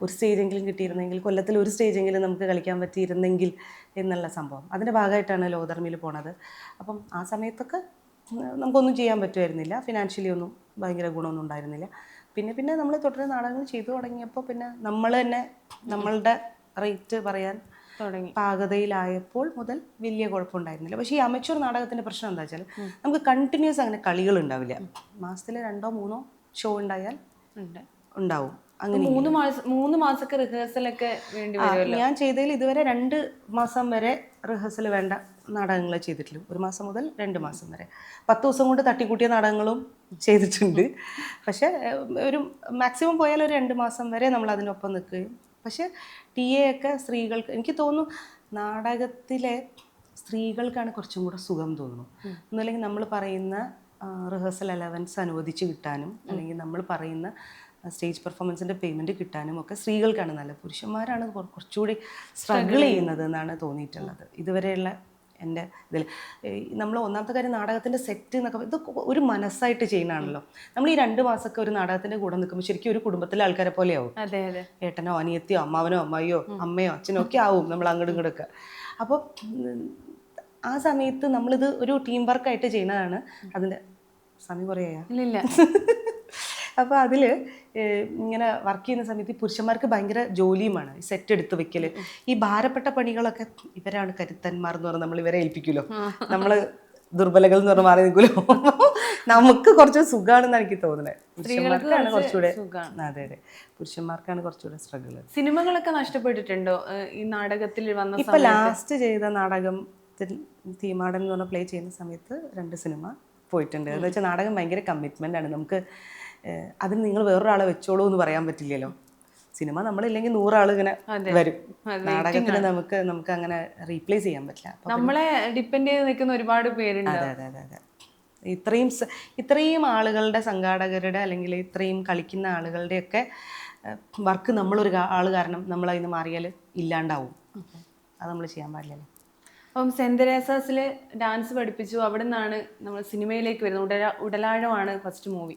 ഒരു സ്റ്റേജെങ്കിലും കിട്ടിയിരുന്നെങ്കിൽ കൊല്ലത്തിൽ ഒരു സ്റ്റേജെങ്കിലും നമുക്ക് കളിക്കാൻ പറ്റിയിരുന്നെങ്കിൽ എന്നുള്ള സംഭവം. അതിന്റെ ഭാഗമായിട്ടാണ് ലോകധർമ്മയിൽ പോണത്. അപ്പം ആ സമയത്തൊക്കെ നമുക്കൊന്നും ചെയ്യാൻ പറ്റുമായിരുന്നില്ല. ഫിനാൻഷ്യലി ഒന്നും ഭയങ്കര ഗുണമൊന്നും ഉണ്ടായിരുന്നില്ല. പിന്നെ പിന്നെ നമ്മൾ തുടരെ നാടകങ്ങൾ ചെയ്തു തുടങ്ങിയപ്പോൾ പിന്നെ നമ്മൾ തന്നെ നമ്മളുടെ റേറ്റ് പറയാൻ തുടങ്ങി. പാകതയിലായപ്പോൾ മുതൽ വലിയ കുഴപ്പമുണ്ടായിരുന്നില്ല. പക്ഷേ ഈ അമച്ചൂർ നാടകത്തിന്റെ പ്രശ്നം എന്താ വെച്ചാൽ നമുക്ക് കണ്ടിന്യൂസ് അങ്ങനെ കളികൾ ഉണ്ടാവില്ല. മാസത്തിൽ രണ്ടോ മൂന്നോ ഷോ ഉണ്ടായാൽ ഉണ്ട്. ഉണ്ടാവും. അങ്ങനെ മൂന്ന് മാസം മൂന്ന് മാസമൊക്കെ റിഹേഴ്സലൊക്കെ വേണ്ടി ഞാൻ ചെയ്തതിൽ ഇതുവരെ രണ്ട് മാസം വരെ റിഹേഴ്സൽ വേണ്ട നാടകങ്ങൾ ചെയ്തിട്ടുള്ളൂ ഒരു മാസം മുതൽ രണ്ട് മാസം വരെ. പത്ത് ദിവസം കൊണ്ട് തട്ടിക്കൂട്ടിയ നാടകങ്ങളും ചെയ്തിട്ടുണ്ട്. പക്ഷേ ഒരു മാക്സിമം പോയാൽ ഒരു രണ്ട് മാസം വരെ നമ്മൾ അതിനൊപ്പം നിൽക്കുകയും പക്ഷേ ടി എ ഒക്കെ സ്ത്രീകൾക്ക് എനിക്ക് തോന്നുന്നു നാടകത്തിലെ സ്ത്രീകൾക്കാണ് കുറച്ചും കൂടെ സുഖം തോന്നുന്നു. ഒന്നുമില്ലെങ്കിൽ നമ്മൾ പറയുന്ന റിഹേഴ്സൽ അലവൻസ് അനുവദിച്ച് കിട്ടാനും അല്ലെങ്കിൽ നമ്മൾ പറയുന്ന സ്റ്റേജ് പെർഫോമൻസിന്റെ പേയ്മെന്റ് കിട്ടാനും ഒക്കെ സ്ത്രീകൾക്കാണ് നല്ല പുരുഷന്മാരാണ് കുറച്ചുകൂടി സ്ട്രഗിൾ ചെയ്യുന്നത്. എന്നാണ് തോന്നിയിട്ടുള്ളത്. ഇതുവരെയുള്ള എന്റെ ഇതിൽ. നമ്മൾ ഒന്നാമത്തെ കാര്യം നാടകത്തിന്റെ സെറ്റ് എന്നൊക്കെ ഇത് ഒരു മനസ്സായിട്ട് ചെയ്യുന്നതാണല്ലോ. നമ്മൾ ഈ രണ്ട് മാസമൊക്കെ ഒരു നാടകത്തിന്റെ കൂടെ നിൽക്കുമ്പോൾ ശരിക്കും ഒരു കുടുംബത്തിലെ ആൾക്കാരെ പോലെയാവും. അതെ അതെ. ഏട്ടനോ അനിയത്തിയോ അമ്മാവനോ അമ്മായിയോ അമ്മയോ അച്ഛനോ ഒക്കെ ആവും നമ്മൾ അങ്ങോട്ടും ഇങ്ങോട്ടൊക്കെ അപ്പോൾ ആ സമയത്ത് നമ്മളിത് ഒരു ടീം വർക്കായിട്ട് ചെയ്യുന്നതാണ്. അതിന്റെ സമയം കുറേ ഇല്ലില്ല. (laughs) അപ്പോൾ അതിൽ ഇങ്ങനെ വർക്ക് ചെയ്യുന്ന സമയത്ത് ഈ പുരുഷന്മാർക്ക് ഭയങ്കര ജോലിയുമാണ്. സെറ്റ് എടുത്ത് വെക്കൽ ഈ ഭാരപ്പെട്ട പണികളൊക്കെ ഇവരാണ് കരുത്തന്മാർ എന്ന് പറഞ്ഞാൽ നമ്മൾ ഇവരെ ഏൽപ്പിക്കുമല്ലോ. നമ്മൾ ദുർബലകൾ എന്ന് പറഞ്ഞാൽ മാറി നിൽക്കുമല്ലോ. നമുക്ക് കുറച്ച് സുഖമാണെന്ന് എനിക്ക് തോന്നുന്നത്. പുരുഷന്മാർക്കാണ് കുറച്ചുകൂടെ അതെ അതെ. പുരുഷന്മാർക്കാണ് കുറച്ചുകൂടെ സ്ട്രഗിൾ സിനിമകളൊക്കെ നഷ്ടപ്പെട്ടിട്ടുണ്ടോ? ഈ നാടകത്തിൽ വന്ന ഇപ്പൊ ലാസ്റ്റ് ചെയ്ത നാടകം തീമാടൻ എന്ന് പറഞ്ഞ പ്ലേ ചെയ്യുന്ന സമയത്ത് രണ്ട് സിനിമ പോയിട്ടുണ്ട്. എന്ന് വെച്ചാൽ നാടകം ഭയങ്കര കമ്മിറ്റ്മെന്റ് ആണ്. നമുക്ക് അതിന് നിങ്ങൾ വേറൊരാളെ വെച്ചോളൂ എന്ന് പറയാൻ പറ്റില്ലല്ലോ. സിനിമ നമ്മളില്ലെങ്കിൽ നൂറാൾ ഇങ്ങനെ വരും. നാടകത്തിന് നമുക്ക് നമുക്ക് അങ്ങനെ റീപ്ലേസ് ചെയ്യാൻ പറ്റില്ല. നമ്മളെ ഡിപ്പെൻഡ് ചെയ്ത് നിൽക്കുന്ന ഒരുപാട് പേരുണ്ട്. അതെ അതെ അതെ അതെ. ഇത്രയും ഇത്രയും ആളുകളുടെ സംഘാടകരുടെ അല്ലെങ്കിൽ ഇത്രയും കളിക്കുന്ന ആളുകളുടെയൊക്കെ വർക്ക് നമ്മളൊരു ആൾ കാരണം നമ്മൾ അതിന് മാറിയാൽ ഇല്ലാണ്ടാവും അത് നമ്മൾ ചെയ്യാൻ പാടില്ലല്ലോ. അപ്പം സെന്റ് തെരേസാസിൽ ഡാൻസ് പഠിപ്പിച്ചു. അവിടെ നിന്നാണ് നമ്മൾ സിനിമയിലേക്ക് വരുന്നത്. ഉടല ഉടലാഴമാണ് ഫസ്റ്റ് മൂവി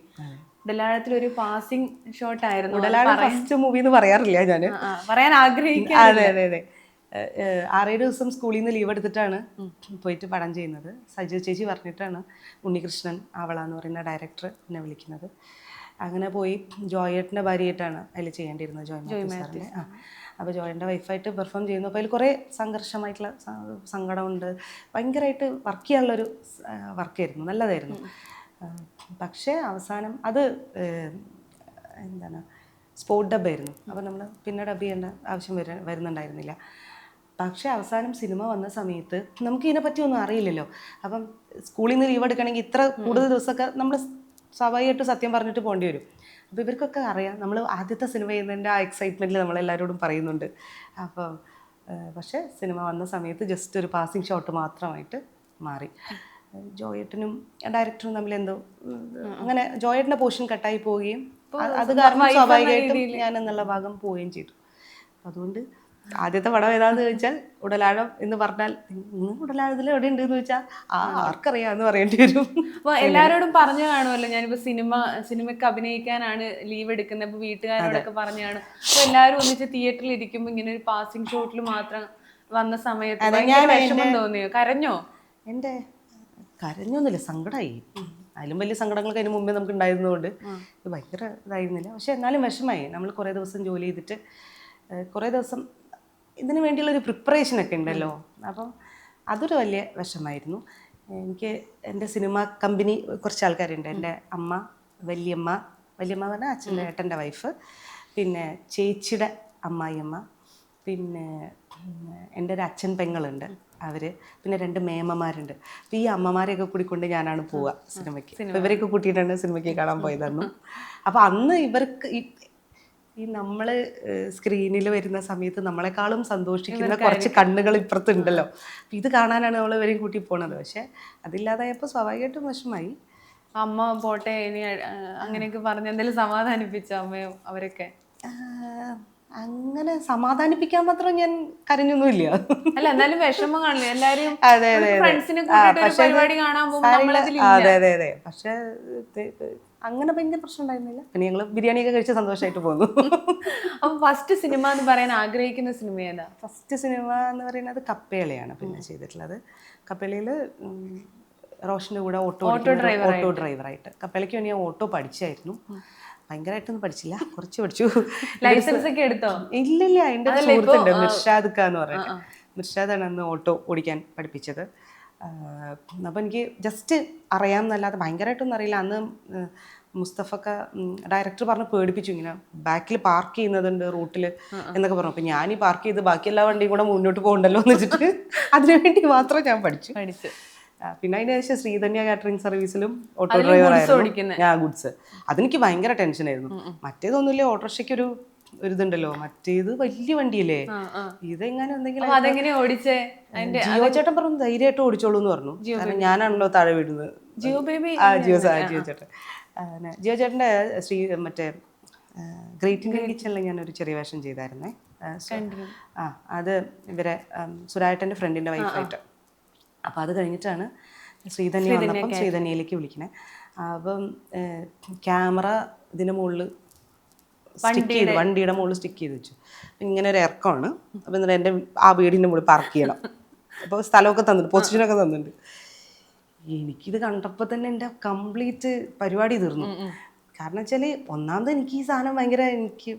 ഉടലാഴത്തിൽ ഒരു പാസിംഗ് ഷോട്ട് ആയിരുന്നു. ഉടലാഴം ഫസ്റ്റ് മൂവി എന്ന് പറയാറില്ല ഞാൻ പറയാൻ ആഗ്രഹിക്കുക അതെ അതെ അതെ. ആറേഴ് ദിവസം സ്കൂളിൽ നിന്ന് ലീവ് എടുത്തിട്ടാണ് പോയിട്ട് പടം ചെയ്യുന്നത്. സജു ചേച്ചി പറഞ്ഞിട്ടാണ് ഉണ്ണികൃഷ്ണൻ ആവള എന്ന് പറയുന്ന ഡയറക്ടർ എന്നെ വിളിക്കുന്നത്. അങ്ങനെ പോയി ജോയേട്ടന്റെ ഭാര്യയായിട്ടാണ് അതിൽ ചെയ്യേണ്ടിയിരുന്നത് ജോയ് മാത്യു സാറിന്റെ അപ്പോൾ ജോയിന്റെ വൈഫായിട്ട് പെർഫോം ചെയ്യുന്നു. അപ്പോൾ അതിൽ കുറേ സംഘർഷമായിട്ടുള്ള സങ്കടമുണ്ട്. ഭയങ്കരമായിട്ട് വർക്ക് ചെയ്യാനുള്ളൊരു വർക്കായിരുന്നു നല്ലതായിരുന്നു. പക്ഷേ അവസാനം അത് എന്താണ് സ്പോട്ട് ഡബായിരുന്നു അപ്പോൾ നമ്മൾ പിന്നെ ഡബ് ചെയ്യേണ്ട ആവശ്യം വര വരുന്നുണ്ടായിരുന്നില്ല. പക്ഷേ അവസാനം സിനിമ വന്ന സമയത്ത് നമുക്ക് ഇതിനെപ്പറ്റി ഒന്നും അറിയില്ലല്ലോ. അപ്പം സ്കൂളിൽ നിന്ന് ലീവ് എടുക്കണമെങ്കിൽ ഇത്ര കൂടുതൽ ദിവസമൊക്കെ നമ്മൾ സ്വാഭാവികമായിട്ട് സത്യം പറഞ്ഞിട്ട് പോകേണ്ടി വരും. അപ്പോൾ ഇവർക്കൊക്കെ അറിയാം. നമ്മൾ ആദ്യത്തെ സിനിമ ചെയ്യുന്നതിന്റെ ആ എക്സൈറ്റ്മെന്റിൽ നമ്മളെല്ലാവരോടും പറയുന്നുണ്ട്. അപ്പോൾ പക്ഷേ സിനിമ വന്ന സമയത്ത് ജസ്റ്റ് ഒരു പാസിംഗ് ഷോട്ട് മാത്രമായിട്ട് മാറി. ജോയേട്ടനും ഡയറക്ടറും തമ്മിൽ എന്തോ അങ്ങനെ ജോയേട്ടന്റെ പോർഷൻ കട്ടായി പോവുകയും അത് കാരണം സ്വാഭാവികമായിട്ടും ഞാൻ എന്നുള്ള ഭാഗം പോവുകയും ചെയ്തു. അതുകൊണ്ട് ആദ്യത്തെ പടം ഏതാന്ന് ചോദിച്ചാൽ ഉടലാഴം എന്ന് പറഞ്ഞാൽ നിങ്ങൾ ഉടലാഴത്തിൽ എവിടെ ഉണ്ട് എന്ന് ചോദിച്ചാൽ ആ ആർക്കറിയാം എന്ന് പറയേണ്ടി വരും. അപ്പൊ എല്ലാരോടും പറഞ്ഞു കാണുമല്ലോ ഞാനിപ്പോ സിനിമ സിനിമയ്ക്ക് അഭിനയിക്കാനാണ് ലീവ് എടുക്കുന്നത് അപ്പൊ വീട്ടുകാരോടൊക്കെ പറഞ്ഞാണ് അപ്പൊ എല്ലാവരും ഒന്നിച്ച് തിയേറ്ററിൽ ഇരിക്കുമ്പോ ഇങ്ങനെ ഒരു പാസിംഗ് ഷോട്ടിൽ മാത്രം വന്ന സമയത്ത് വിഷമം തോന്നിയോ? കരഞ്ഞോ? എന്റെ കരഞ്ഞൊന്നുമില്ല സങ്കടമായി അതിലും വലിയ സങ്കടങ്ങളൊക്കെ അതിന് മുമ്പേ നമുക്ക് ഉണ്ടായിരുന്നതുകൊണ്ട് ഇത് ഭയങ്കര ഇതായിരുന്നില്ല. പക്ഷെ എന്നാലും വിഷമായി നമ്മൾ കുറേ ദിവസം ജോലി ചെയ്തിട്ട് കുറേ ദിവസം ഇതിന് വേണ്ടിയുള്ളൊരു പ്രിപ്പറേഷനൊക്കെ ഉണ്ടല്ലോ. അപ്പം അതൊരു വലിയ വശമായിരുന്നു എനിക്ക് എന്റെ സിനിമ കമ്പനി കുറച്ച് ആൾക്കാരുണ്ട്. എന്റെ അമ്മ വലിയമ്മ വല്യമ്മ എന്ന് പറഞ്ഞാൽ അച്ഛന്റെ ഏട്ടന്റെ വൈഫ് പിന്നെ ചേച്ചിയുടെ അമ്മായിയമ്മ പിന്നെ എന്റെ ഒരു അച്ഛൻ പെങ്ങളുണ്ട്. അവർ പിന്നെ രണ്ട് മേമ്മമാരുണ്ട്. അപ്പോൾ ഈ അമ്മമാരെയൊക്കെ കൂടിക്കൊണ്ട് ഞാനാണ് പോവുക സിനിമയ്ക്ക്. ഇവരെയൊക്കെ കൂട്ടിയിട്ടാണ് സിനിമയ്ക്ക് കാണാൻ പോയതന്നു. അപ്പോൾ അന്ന് ഇവർക്ക് ഈ നമ്മൾ സ്ക്രീനിൽ വരുന്ന സമയത്ത് നമ്മളെക്കാളും സന്തോഷിക്കുന്ന കുറച്ച് കണ്ണുകൾ ഇപ്പുറത്തുണ്ടല്ലോ. ഉണ്ടല്ലോ ഇത് കാണാനാണ് നമ്മൾ ഇവരെയും കൂട്ടി പോണത്. പക്ഷെ അതില്ലാതായപ്പോൾ സ്വാഭാവികമായിട്ടും വിഷമായി. അമ്മ പോട്ടെ ഇനി അങ്ങനെയൊക്കെ പറഞ്ഞ് എന്തെങ്കിലും സമാധാനിപ്പിച്ചോ അമ്മയോ അവരൊക്കെ? അങ്ങനെ സമാധാനിപ്പിക്കാൻ മാത്രം ഞാൻ കരഞ്ഞൊന്നുമില്ല. അല്ല എന്നാലും വിഷമം കാണില്ല എല്ലാരും അതെ അതെ അതെ. പക്ഷേ അങ്ങനെ ഭയങ്കര പ്രശ്നം ഉണ്ടായിരുന്നില്ല. പിന്നെ ഞങ്ങൾ ബിരിയാണിയൊക്കെ കഴിച്ച് സന്തോഷമായിട്ട് പോകുന്നു. അപ്പൊ ഫസ്റ്റ് സിനിമ എന്ന് പറയാൻ ആഗ്രഹിക്കുന്ന സിനിമ ഏതാ? ഫസ്റ്റ് സിനിമ എന്ന് പറയുന്നത് കപ്പേളയാണ് പിന്നെ ചെയ്തിട്ടുള്ളത്. കപ്പേളയിൽ റോഷന്റെ കൂടെ ഓട്ടോ ഓട്ടോ ഡ്രൈവർ ഓട്ടോ ഡ്രൈവറായിട്ട് കപ്പേളയ്ക്ക് വേണ്ടി ഞാൻ ഓട്ടോ പഠിച്ചായിരുന്നു. ഭയങ്കരമായിട്ടൊന്നും പഠിച്ചില്ല. കുറച്ച് പഠിച്ചു. (laughs) ലൈസൻസ് ഒക്കെ എടുത്തോ? ഇല്ലില്ല എന്റെ സുഹൃത്തുണ്ട് മിർഷാദ് എന്ന് പറഞ്ഞിട്ട്. മിർഷാദാണ് അന്ന് ഓട്ടോ ഓടിക്കാൻ പഠിപ്പിച്ചത്. അപ്പോൾ എനിക്ക് ജസ്റ്റ് അറിയാം എന്നല്ലാതെ ഭയങ്കരമായിട്ടൊന്നും അറിയില്ല. അന്ന് മുസ്തഫക്ക ഡയറക്ടർ പറഞ്ഞ് പേടിപ്പിച്ചു ഇങ്ങനെ ബാക്കിൽ പാർക്ക് ചെയ്യുന്നതുണ്ട് റൂട്ടിൽ എന്നൊക്കെ പറഞ്ഞു. അപ്പോൾ ഞാൻ ഈ പാർക്ക് ചെയ്ത് ബാക്കി എല്ലാ വണ്ടിയും കൂടെ മുന്നോട്ട് പോകണ്ടല്ലോ എന്ന് വെച്ചിട്ട് (laughs) അതിനുവേണ്ടി മാത്രം ഞാൻ പഠിച്ചു. പഠിച്ചു. പിന്നെ അതിന് ശേഷം ശ്രീധന്യ കാറ്ററിംഗ് സർവീസിലും ഓട്ടോ ഡ്രൈവർ ആയിരുന്നു. ഞാൻ ഗുഡ്സ് അതെനിക്ക് ഭയങ്കര ടെൻഷനായിരുന്നു മറ്റേതൊന്നുമില്ല ഓട്ടോറിക്ഷയ്ക്ക് ഒരു ഒരു ഇതുണ്ടല്ലോ മറ്റേത് വലിയ വണ്ടിയല്ലേ? ഇതെങ്ങനെ എന്തെങ്കിലും അപ്പൊ അതെങ്ങനെ ഓടിച്ചേ? ജിയോ ചേട്ടൻ പറഞ്ഞു ധൈര്യമായിട്ട് ഓടിച്ചോളൂ എന്ന് പറഞ്ഞു. കാരണം ഞാനാണല്ലോ താഴെ വീടുന്നത് ജിയോ ബേബി ആ ജിയോ ജിയോ ചേട്ടൻ. ജിയോ ചേട്ടന്റെ ശ്രീ മറ്റേ ഗ്രേറ്റ് ഇന്ത്യൻ കിച്ചണിൽ ഒരു ചെറിയ വേഷം ചെയ്തായിരുന്നേ. ആ, അത് ഇവരെ സുരായേട്ടന്റെ ഫ്രണ്ടിന്റെ വൈഫായിട്ട്. അപ്പോൾ അത് കഴിഞ്ഞിട്ടാണ് ശ്രീധന്യ വന്നപ്പം ശ്രീധന്യയിലേക്ക് വിളിക്കണേ. അപ്പം ക്യാമറ ഇതിന് മുകളിൽ സ്റ്റിക്ക് ചെയ്ത് വണ്ടിയുടെ മുകളിൽ സ്റ്റിക്ക് ചെയ്ത് വെച്ചു. അപ്പം ഇങ്ങനെ ഒരു ഇറക്കമാണ്. അപ്പം എന്നിട്ട് എന്റെ ആ വീടിന്റെ മുകളിൽ പാർക്ക് ചെയ്യണം. അപ്പോൾ സ്ഥലമൊക്കെ തന്നിട്ടുണ്ട് പൊസിഷനൊക്കെ തന്നിട്ടുണ്ട്. എനിക്കിത് കണ്ടപ്പോൾ തന്നെ എന്റെ കംപ്ലീറ്റ് പരിപാടി തീർന്നു. കാരണം വെച്ചാൽ ഒന്നാമത് എനിക്ക് ഈ സാധനം ഭയങ്കര എനിക്ക്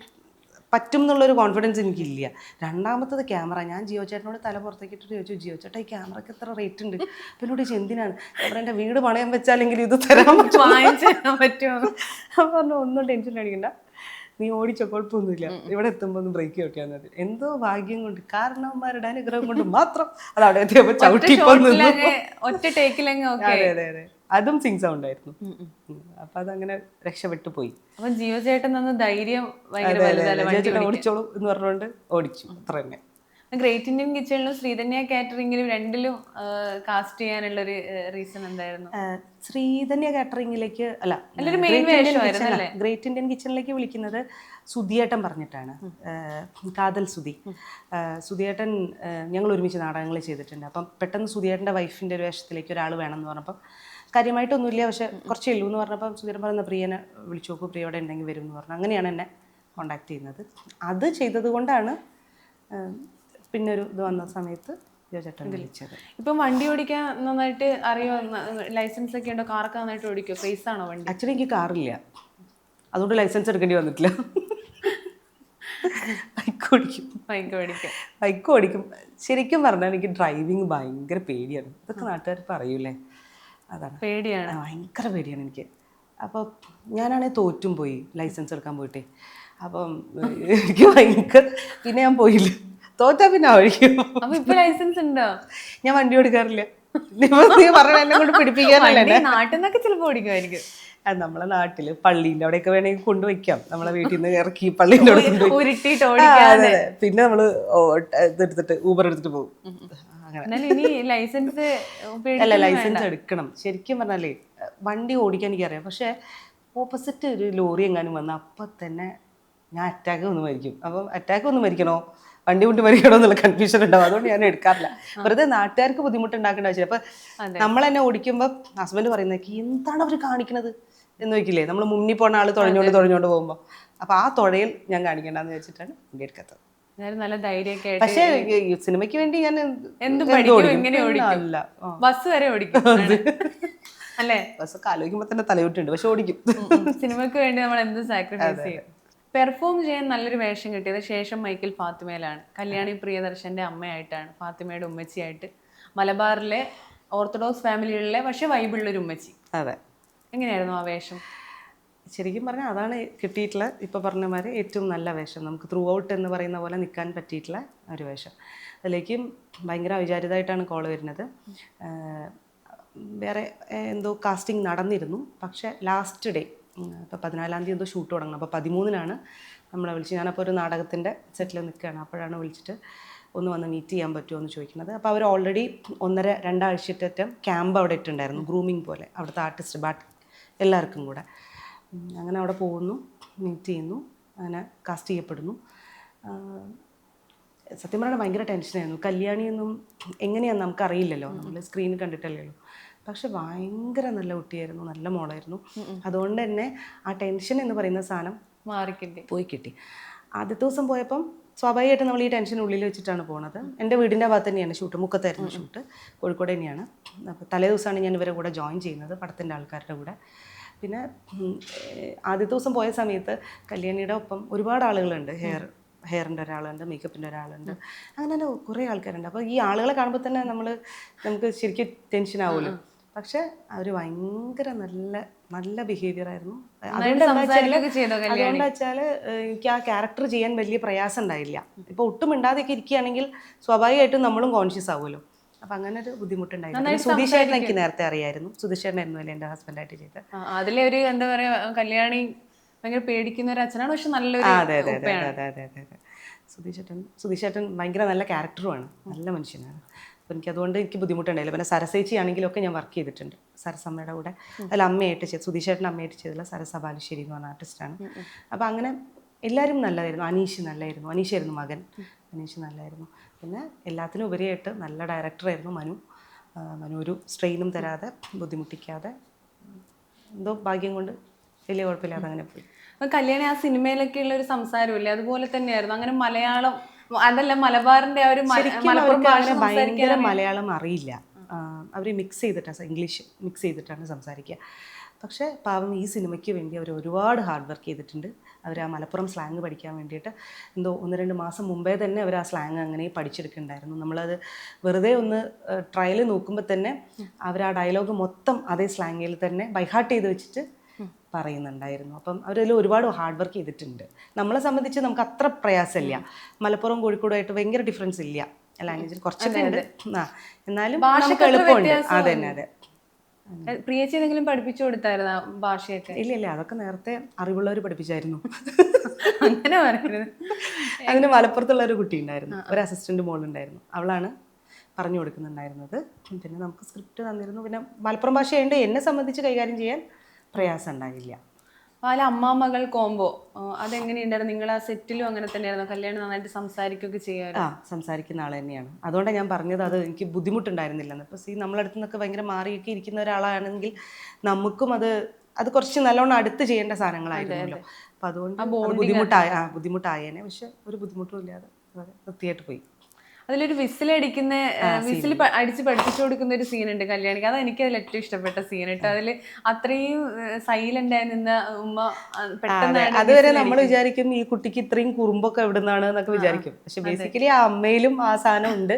പറ്റും എന്നുള്ളൊരു കോൺഫിഡൻസ് എനിക്കില്ല. രണ്ടാമത്തത് ക്യാമറ ഞാൻ ജിയോ ചേട്ടനോട് തല പുറത്തേക്ക് ഇട്ടിട്ട് ചോദിച്ചു ജിയോ ചേട്ടാ ഈ ക്യാമറയ്ക്ക് എത്ര റേറ്റ് ഉണ്ട്? അപ്പം എന്നോട് ചോദിച്ചു എന്തിനാണ്? ഞാൻ എന്റെ വീട് പണയം വെച്ചാലെങ്കിൽ ഇത് തരാൻ പറ്റും പറ്റുമോ? അപ്പോൾ പറഞ്ഞു ഒന്നും ടെൻഷൻ അടിക്കണ്ട നീ ഓടിച്ചോ കുഴപ്പമൊന്നുമില്ല ഇവിടെ എത്തുമ്പോൾ ഒന്ന് ബ്രേക്ക് വെക്കാൻ മതി. എന്തോ ഭാഗ്യം കൊണ്ട് കാരണവന്മാരുടെ അനുഗ്രഹം കൊണ്ട് മാത്രം അത് അവിടെ എത്തിയപ്പോൾ ചവിട്ടിപ്പോ നിന്നു ഷോട്ടിലങ്ങ് ഒറ്റ ടേക്കിലങ്ങ് അതെ അതെ അതെ. അതും സിങ് സൗണ്ട് ആയിരുന്നു. അപ്പൊ അതങ്ങനെ രക്ഷപ്പെട്ടു പോയി. അപ്പൊ ജീവചേട്ടൻ ധൈര്യം ഓടിച്ചോളൂ എന്ന് പറഞ്ഞുകൊണ്ട് ഓടിച്ചു. അത്ര തന്നെ ഗ്രേറ്റ് ഇന്ത്യൻ കിച്ചണിലും ശ്രീധന്യ കാറ്ററിംഗിലും രണ്ടിലും കാസ്റ്റ് ചെയ്യാനുള്ള ഒരു റീസൺ എന്തായിരുന്നു? ശ്രീധന്യ കാറ്ററിംഗിലേക്ക് അല്ല ഗ്രേറ്റ് ഇന്ത്യൻ അല്ലേ? ഗ്രേറ്റ് ഇന്ത്യൻ കിച്ചണിലേക്ക് വിളിക്കുന്നത് സുധിയേട്ടൻ പറഞ്ഞിട്ടാണ്. കാതൽ സുധി. സുധിയേട്ടൻ ഞങ്ങൾ ഒരുമിച്ച് നാടകങ്ങൾ ചെയ്തിട്ടുണ്ട്. അപ്പം പെട്ടെന്ന് സുധിയേട്ടന്റെ വൈഫിന്റെ ഒരു വേഷത്തിലേക്ക് ഒരാൾ വേണമെന്ന് പറഞ്ഞപ്പം കാര്യമായിട്ടൊന്നുമില്ല പക്ഷെ കുറച്ചേ ഉള്ളൂ എന്ന് പറഞ്ഞപ്പം സുധീരൻ പറഞ്ഞ പ്രിയനെ വിളിച്ചു നോക്കൂ പ്രിയോടെ ഉണ്ടെങ്കിൽ വരും എന്ന് പറഞ്ഞു. അങ്ങനെയാണ് എന്നെ കോണ്ടാക്ട് ചെയ്യുന്നത്. അത് ചെയ്തത് കൊണ്ടാണ് പിന്നെ ഒരു ഇത് വന്ന സമയത്ത് ജോ ചേട്ടൻ വിളിച്ചത്. ഇപ്പം വണ്ടി ഓടിക്കാൻ നന്നായിട്ട് അറിയോ? ലൈസൻസ് ഒക്കെ ഉണ്ടോ? കാറൊക്കെ നന്നായിട്ട് ഓടിക്കോ? ഫേസ് ആണോ വണ്ടി? ആക്ച്വലി എനിക്ക് കാറില്ല. അതുകൊണ്ട് ലൈസൻസ് എടുക്കേണ്ടി വന്നിട്ടില്ല. ബൈക്ക് ഓടിക്കും. ബൈക്ക് ഓടിക്കും. ബൈക്ക് ഓടിക്കും. ശരിക്കും പറഞ്ഞാൽ എനിക്ക് ഡ്രൈവിംഗ് ഭയങ്കര പേടിയാണ്. ഇതൊക്കെ നാട്ടുകാർ പറയൂലേ? അതാണ്. പേടിയാണ്. ഭയങ്കര പേടിയാണ് എനിക്ക്. അപ്പോൾ ഞാനാണെങ്കിൽ തോറ്റും പോയി ലൈസൻസ് എടുക്കാൻ പോയിട്ടേ. അപ്പം എനിക്ക് ഭയങ്കര പിന്നെ ഞാൻ പോയില്ല. തോറ്റാ പിന്നെ അപ്പൊ ഇപ്പൊ ലൈസൻസ് ഉണ്ടോ? ഞാൻ വണ്ടി ഓടിക്കാറില്ല നീ പറഞ്ഞ എന്നെ കൊണ്ട് പിടിപ്പിക്കാനല്ലേ വണ്ടി നാട്ടിൽ നിന്നൊക്കെ ചിലപ്പോ ഓടിക്കുമായിരിക്കും. അത് നമ്മളെ നാട്ടിൽ പള്ളീന്റെ അവിടെയൊക്കെ വേണമെങ്കിൽ കൊണ്ടുവയ്ക്കാം നമ്മളെ വീട്ടിൽ നിന്ന് ഇറക്കി പള്ളിന്റെ അവിടെ കൊണ്ടുപോയി. പിന്നെ നമ്മൾ എടുത്തിട്ട് ഇതെടുത്തിട്ട് ഊബർ എടുത്തിട്ട് പോകും. ലൈസൻസ് അല്ല ലൈസൻസ് എടുക്കണം. ശരിക്കും പറഞ്ഞാലേ വണ്ടി ഓടിക്കാൻ എനിക്കറിയാം. പക്ഷെ ഓപ്പോസിറ്റ് ഒരു ലോറി എങ്ങാനും വന്ന അപ്പം തന്നെ ഞാൻ അറ്റാക്ക് വന്ന് മരിക്കും. അപ്പം അറ്റാക്ക് വന്ന് മരിക്കണോ? വണ്ടി കൊണ്ട് മരിക്കണോ എന്നുള്ള കൺഫ്യൂഷൻ ഉണ്ടാവും. അതുകൊണ്ട് ഞാൻ എടുക്കാറില്ല. വെറുതെ നാട്ടുകാർക്ക് ബുദ്ധിമുട്ടുണ്ടാക്കേണ്ട ആവശ്യമില്ല. അപ്പം നമ്മൾ എന്നെ ഓടിക്കുമ്പോൾ ഹസ്ബൻഡ് പറയുന്നത് എന്താണ് അവർ കാണിക്കണത്? എന്ന് വെക്കില്ലേ നമ്മൾ മുന്നിൽ പോണ ആൾ തുഴഞ്ഞോണ്ട് തുഴഞ്ഞോണ്ട് പോകുമ്പോൾ അപ്പോൾ ആ തുഴയിൽ ഞാൻ കാണിക്കേണ്ടെന്ന് വെച്ചിട്ടാണ് വണ്ടി എടുക്കാത്തത്. നല്ല ധൈര്യമൊക്കെ പക്ഷേ സിനിമയ്ക്ക് വേണ്ടി ഞാൻ എന്ത് പഠിക്കും ഓടിക്കും. ബസ് വരെ ഓടിക്കും. അല്ലേ? ബസ്സൊക്കെ ആലോചിക്കുമ്പോൾ തന്നെ തലയോട്ടുണ്ട്. പക്ഷെ ഓടിക്കും. സിനിമയ്ക്ക് വേണ്ടി നമ്മൾ എന്ത് സാക്രിഫൈസ് ചെയ്യും? പെർഫോം ചെയ്യാൻ നല്ലൊരു വേഷം കിട്ടിയത് ശേഷം മൈക്കിൾ ഫാത്തിമയിലാണ്. കല്യാണി പ്രിയദർശന്റെ അമ്മയായിട്ടാണ് ഫാത്തിമയുടെ ഉമ്മച്ചിയായിട്ട്. മലബാറിലെ ഓർത്തഡോക്സ് ഫാമിലികളിലെ പക്ഷെ വൈബിളുള്ള ഒരു ഉമ്മച്ചി. അതെ. എങ്ങനെയായിരുന്നു ആ വേഷം? ശരിക്കും പറഞ്ഞാൽ അതാണ് കിട്ടിയിട്ടുള്ള ഇപ്പോൾ പറഞ്ഞ മാതിരി ഏറ്റവും നല്ല വേഷം. നമുക്ക് ത്രൂ ഔട്ട് എന്ന് പറയുന്ന പോലെ നിൽക്കാൻ പറ്റിയിട്ടുള്ള ഒരു വേഷം. അതിലേക്കും ഭയങ്കര അവിചാരിതമായിട്ടാണ് കോൾ വരുന്നത്. വേറെ എന്തോ കാസ്റ്റിംഗ് നടന്നിരുന്നു. പക്ഷേ ലാസ്റ്റ് ഡേ ഇപ്പോൾ പതിനാലാം തീയതി എന്തോ ഷൂട്ട് തുടങ്ങണം. അപ്പോൾ പതിമൂന്നിനാണ് നമ്മളെ വിളിച്ച്. ഞാനപ്പോൾ ഒരു നാടകത്തിന്റെ സെറ്റിൽ നിൽക്കുകയാണ്. അപ്പോഴാണ് വിളിച്ചിട്ട് ഒന്ന് വന്ന് മീറ്റ് ചെയ്യാൻ പറ്റുമോ എന്ന് ചോദിക്കുന്നത്. അപ്പോൾ അവർ ഓൾറെഡി ഒന്നര രണ്ടാഴ്ചത്തേറ്റം ക്യാമ്പ് അവിടെ ഇട്ടുണ്ടായിരുന്നു ഗ്രൂമിങ് പോലെ. അവിടുത്തെ ആർട്ടിസ്റ്റ് ബാട്ട് എല്ലാവർക്കും കൂടെ. അങ്ങനെ അവിടെ പോകുന്നു മീറ്റ് ചെയ്യുന്നു അങ്ങനെ കാസ്റ്റ് ചെയ്യപ്പെടുന്നു. സത്യം പറഞ്ഞാൽ ഭയങ്കര ടെൻഷനായിരുന്നു കല്യാണിയൊന്നും എങ്ങനെയാണെന്ന് നമുക്കറിയില്ലല്ലോ. നമ്മൾ സ്ക്രീനിൽ കണ്ടിട്ടല്ലേ ഉള്ളൂ. പക്ഷെ ഭയങ്കര നല്ല കുട്ടിയായിരുന്നു നല്ല മോളായിരുന്നു. അതുകൊണ്ട് തന്നെ ആ ടെൻഷൻ എന്ന് പറയുന്ന സാധനം മാറിക്കിട്ടി. പോയി കിട്ടി. ആദ്യത്തെ ദിവസം പോയപ്പം സ്വാഭാവികമായിട്ടും നമ്മൾ ഈ ടെൻഷൻ ഉള്ളിൽ വെച്ചിട്ടാണ് പോണത്. എന്റെ വീടിന്റെ ഭാഗത്ത് തന്നെയാണ് ഷൂട്ട് മുക്കത്തായിരുന്നു ഷൂട്ട്. കോഴിക്കോട് തന്നെയാണ്. അപ്പോൾ തലേ ദിവസമാണ് ഞാൻ ഇവരെ കൂടെ ജോയിൻ ചെയ്യുന്നത് പടത്തിന്റെ ആൾക്കാരുടെ കൂടെ. പിന്നെ ആദ്യ ആദ്യത്തെ ദിവസം പോയ സമയത്ത് കല്യാണിയുടെ ഒപ്പം ഒരുപാട് ആളുകളുണ്ട്. ഹെയർ ഹെയറിന്റെ ഒരാളുണ്ട് മേക്കപ്പിന്റെ ഒരാളുണ്ട്. അങ്ങനെ തന്നെ കുറേ ആൾക്കാരുണ്ട്. അപ്പോൾ ഈ ആളുകളെ കാണുമ്പോൾ തന്നെ നമ്മൾ നമുക്ക് ശരിക്കും ടെൻഷൻ ആവുമല്ലോ. പക്ഷെ അവർ ഭയങ്കര നല്ല നല്ല ബിഹേവിയർ ആയിരുന്നു. അതുകൊണ്ട് വെച്ചാൽ എനിക്ക് ആ ക്യാരക്ടർ ചെയ്യാൻ വലിയ പ്രയാസം ഉണ്ടായില്ല. ഇപ്പോൾ ഒട്ടും ഇണ്ടാതൊക്കെ ഇരിക്കുകയാണെങ്കിൽ സ്വാഭാവികമായിട്ടും നമ്മളും കോൺഷ്യസ് ആവുമല്ലോ. അപ്പൊ അങ്ങനെ ഒരു ബുദ്ധിമുട്ടുണ്ടായിരുന്നു സുധീഷേട്ടൻ എനിക്ക് നേരത്തെ അറിയായിരുന്നു. സുധീഷേട്ടനായിരുന്നു അല്ലേ എന്റെ ഹസ്ബൻഡായിട്ട് ചെയ്തത്. ആ, അതിലെ ഒരു എന്താ പറയാ കല്യാണി ഭയങ്കര പേടിക്കുന്ന ഒരു അച്ഛനാണ്. പക്ഷെ നല്ലൊരു അതെ അതെ അതെ അതെ സുധീഷേട്ടൻ സുധീഷേട്ടൻ ഭയങ്കര നല്ല ക്യാരക്ടറുമാണ് നല്ല മനുഷ്യനാണ്. അപ്പോൾ എനിക്ക് അതുകൊണ്ട് എനിക്ക് ബുദ്ധിമുട്ടുണ്ടായില്ല. പിന്നെ സരസേച്ചി ആണെങ്കിലൊക്കെ ഞാൻ വർക്ക് ചെയ്തിട്ടുണ്ട്. സരസമ്മയുടെ കൂടെ. അതിൽ അമ്മയായിട്ട് ചെയ്ത് സുധീഷേട്ടൻ അമ്മയായിട്ട് ചെയ്തില്ല സരസ ബാലുശ്ശേരി എന്ന് പറഞ്ഞ ആർട്ടിസ്റ്റാണ് അപ്പോൾ അങ്ങനെ എല്ലാവരും നല്ലതായിരുന്നു. അനീഷ് നല്ലായിരുന്നു. അനീഷായിരുന്നു മകൻ. അനീഷ് നല്ലായിരുന്നു. പിന്നെ എല്ലാത്തിനും ഉപരിയായിട്ട് നല്ല ഡയറക്ടറായിരുന്നു മനു. മനു ഒരു സ്ട്രെയിനും തരാതെ ബുദ്ധിമുട്ടിക്കാതെ. എന്തോ ഭാഗ്യം കൊണ്ട് വലിയ കുഴപ്പമില്ലാതെ അങ്ങനെ പോയി. അപ്പൊ കല്യാണി ആ സിനിമയിലൊക്കെ ഉള്ള ഒരു സംസാരമില്ലേ? അതുപോലെ തന്നെയായിരുന്നു. അങ്ങനെ മലയാളം അതല്ല മലബാറിന്റെ ഒരു ഭയങ്കര മലയാളം അറിയില്ല. അവർ മിക്സ് ചെയ്തിട്ടാണ് ഇംഗ്ലീഷ് മിക്സ് ചെയ്തിട്ടാണ് സംസാരിക്കുക. പക്ഷേ പാവം ഈ സിനിമയ്ക്ക് വേണ്ടി അവർ ഒരുപാട് ഹാർഡ് വർക്ക് ചെയ്തിട്ടുണ്ട്. അവർ ആ മലപ്പുറം സ്ലാങ് പഠിക്കാൻ വേണ്ടിയിട്ട് എന്തോ ഒന്ന് രണ്ട് മാസം മുമ്പേ തന്നെ അവർ ആ സ്ലാങ് അങ്ങനെ പഠിച്ചെടുക്കുന്നുണ്ടായിരുന്നു. നമ്മളത് വെറുതെ ഒന്ന് ട്രയൽ നോക്കുമ്പോൾ തന്നെ അവർ ആ ഡയലോഗ് മൊത്തം അതേ സ്ലാങ്ങിൽ തന്നെ ബൈഹാർട്ട് ചെയ്ത് വെച്ചിട്ട് പറയുന്നുണ്ടായിരുന്നു. അപ്പം അവരതിൽ ഒരുപാട് ഹാർഡ് വർക്ക് ചെയ്തിട്ടുണ്ട്. നമ്മളെ സംബന്ധിച്ച് നമുക്ക് അത്ര പ്രയാസമില്ല. മലപ്പുറം കോഴിക്കോടുമായിട്ട് ഭയങ്കര ഡിഫറൻസ് ഇല്ല. ലാംഗ്വേജിൽ കുറച്ചൊക്കെ ഉണ്ട്. ആ എന്നാലും നമുക്ക് എളുപ്പമുണ്ട്. അതെ തന്നെ അതെ. പ്രിയച്ചി എന്തെങ്കിലും പഠിപ്പിച്ചു കൊടുത്തായിരുന്നു ഭാഷയൊക്കെ? ഇല്ല ഇല്ല അതൊക്കെ നേരത്തെ അറിവുള്ളവർ പഠിപ്പിച്ചായിരുന്നു. അങ്ങനെ പറയുന്നത് അങ്ങനെ മലപ്പുറത്തുള്ള ഒരു കുട്ടി ഉണ്ടായിരുന്നു. ഒരു അസിസ്റ്റന്റ് മോളുണ്ടായിരുന്നു. അവളാണ് പറഞ്ഞു കൊടുക്കുന്നുണ്ടായിരുന്നത്. പിന്നെ നമുക്ക് സ്ക്രിപ്റ്റ് തന്നിരുന്നു. പിന്നെ മലപ്പുറം ഭാഷയുണ്ട് എന്നെ സംബന്ധിച്ച് കൈകാര്യം ചെയ്യാൻ പ്രയാസം ഉണ്ടായില്ല അല്ല അമ്മാമകൾ കോംബോ അതെങ്ങനെയുണ്ടായിരുന്നു? നിങ്ങൾ ആ സെറ്റിലും അങ്ങനെ തന്നെയായിരുന്നു? കല്യാണം നന്നായിട്ട് സംസാരിക്കുകയൊക്കെ ചെയ്യാറ് ആ സംസാരിക്കുന്ന ആൾ തന്നെയാണ്. അതുകൊണ്ടാണ് ഞാൻ പറഞ്ഞത് അത് എനിക്ക് ബുദ്ധിമുട്ടുണ്ടായിരുന്നില്ലെന്ന് ഇപ്പോൾ സി നമ്മളടുത്ത് നിന്നൊക്കെ ഭയങ്കര മാറിയൊക്കെ ഇരിക്കുന്ന ഒരാളാണെങ്കിൽ നമുക്കും അത് അത് കുറച്ച് നല്ലോണം അടുത്ത് ചെയ്യേണ്ട സാധനങ്ങളായിരുന്നല്ലോ. അപ്പം അതുകൊണ്ട് ബുദ്ധിമുട്ടായ ബുദ്ധിമുട്ടായേനെ. പക്ഷെ ഒരു ബുദ്ധിമുട്ടും ഇല്ലാതെ വൃത്തിയായിട്ട് പോയി. അതിലൊരു വിസിലടിക്കുന്ന വിസിൽ അടിച്ച് പഠിപ്പിച്ചു കൊടുക്കുന്ന ഒരു സീൻ ഉണ്ട് കല്യാണിക്ക്. അത് എനിക്ക് അതിൽ ഏറ്റവും ഇഷ്ടപ്പെട്ട സീൻ കേട്ടോ. അതിൽ അത്രയും സൈലന്റ് ആയി നിന്ന ഉമ്മ പെട്ടെന്ന് അതുവരെ നമ്മൾ വിചാരിക്കും ഈ കുട്ടിക്ക് ഇത്രയും കുറുമ്പൊക്കെ എവിടുന്നാണ് എന്നൊക്കെ വിചാരിക്കും. പക്ഷെ ബേസിക്കലി ആ അമ്മയിലും ആ സാധനം ഉണ്ട്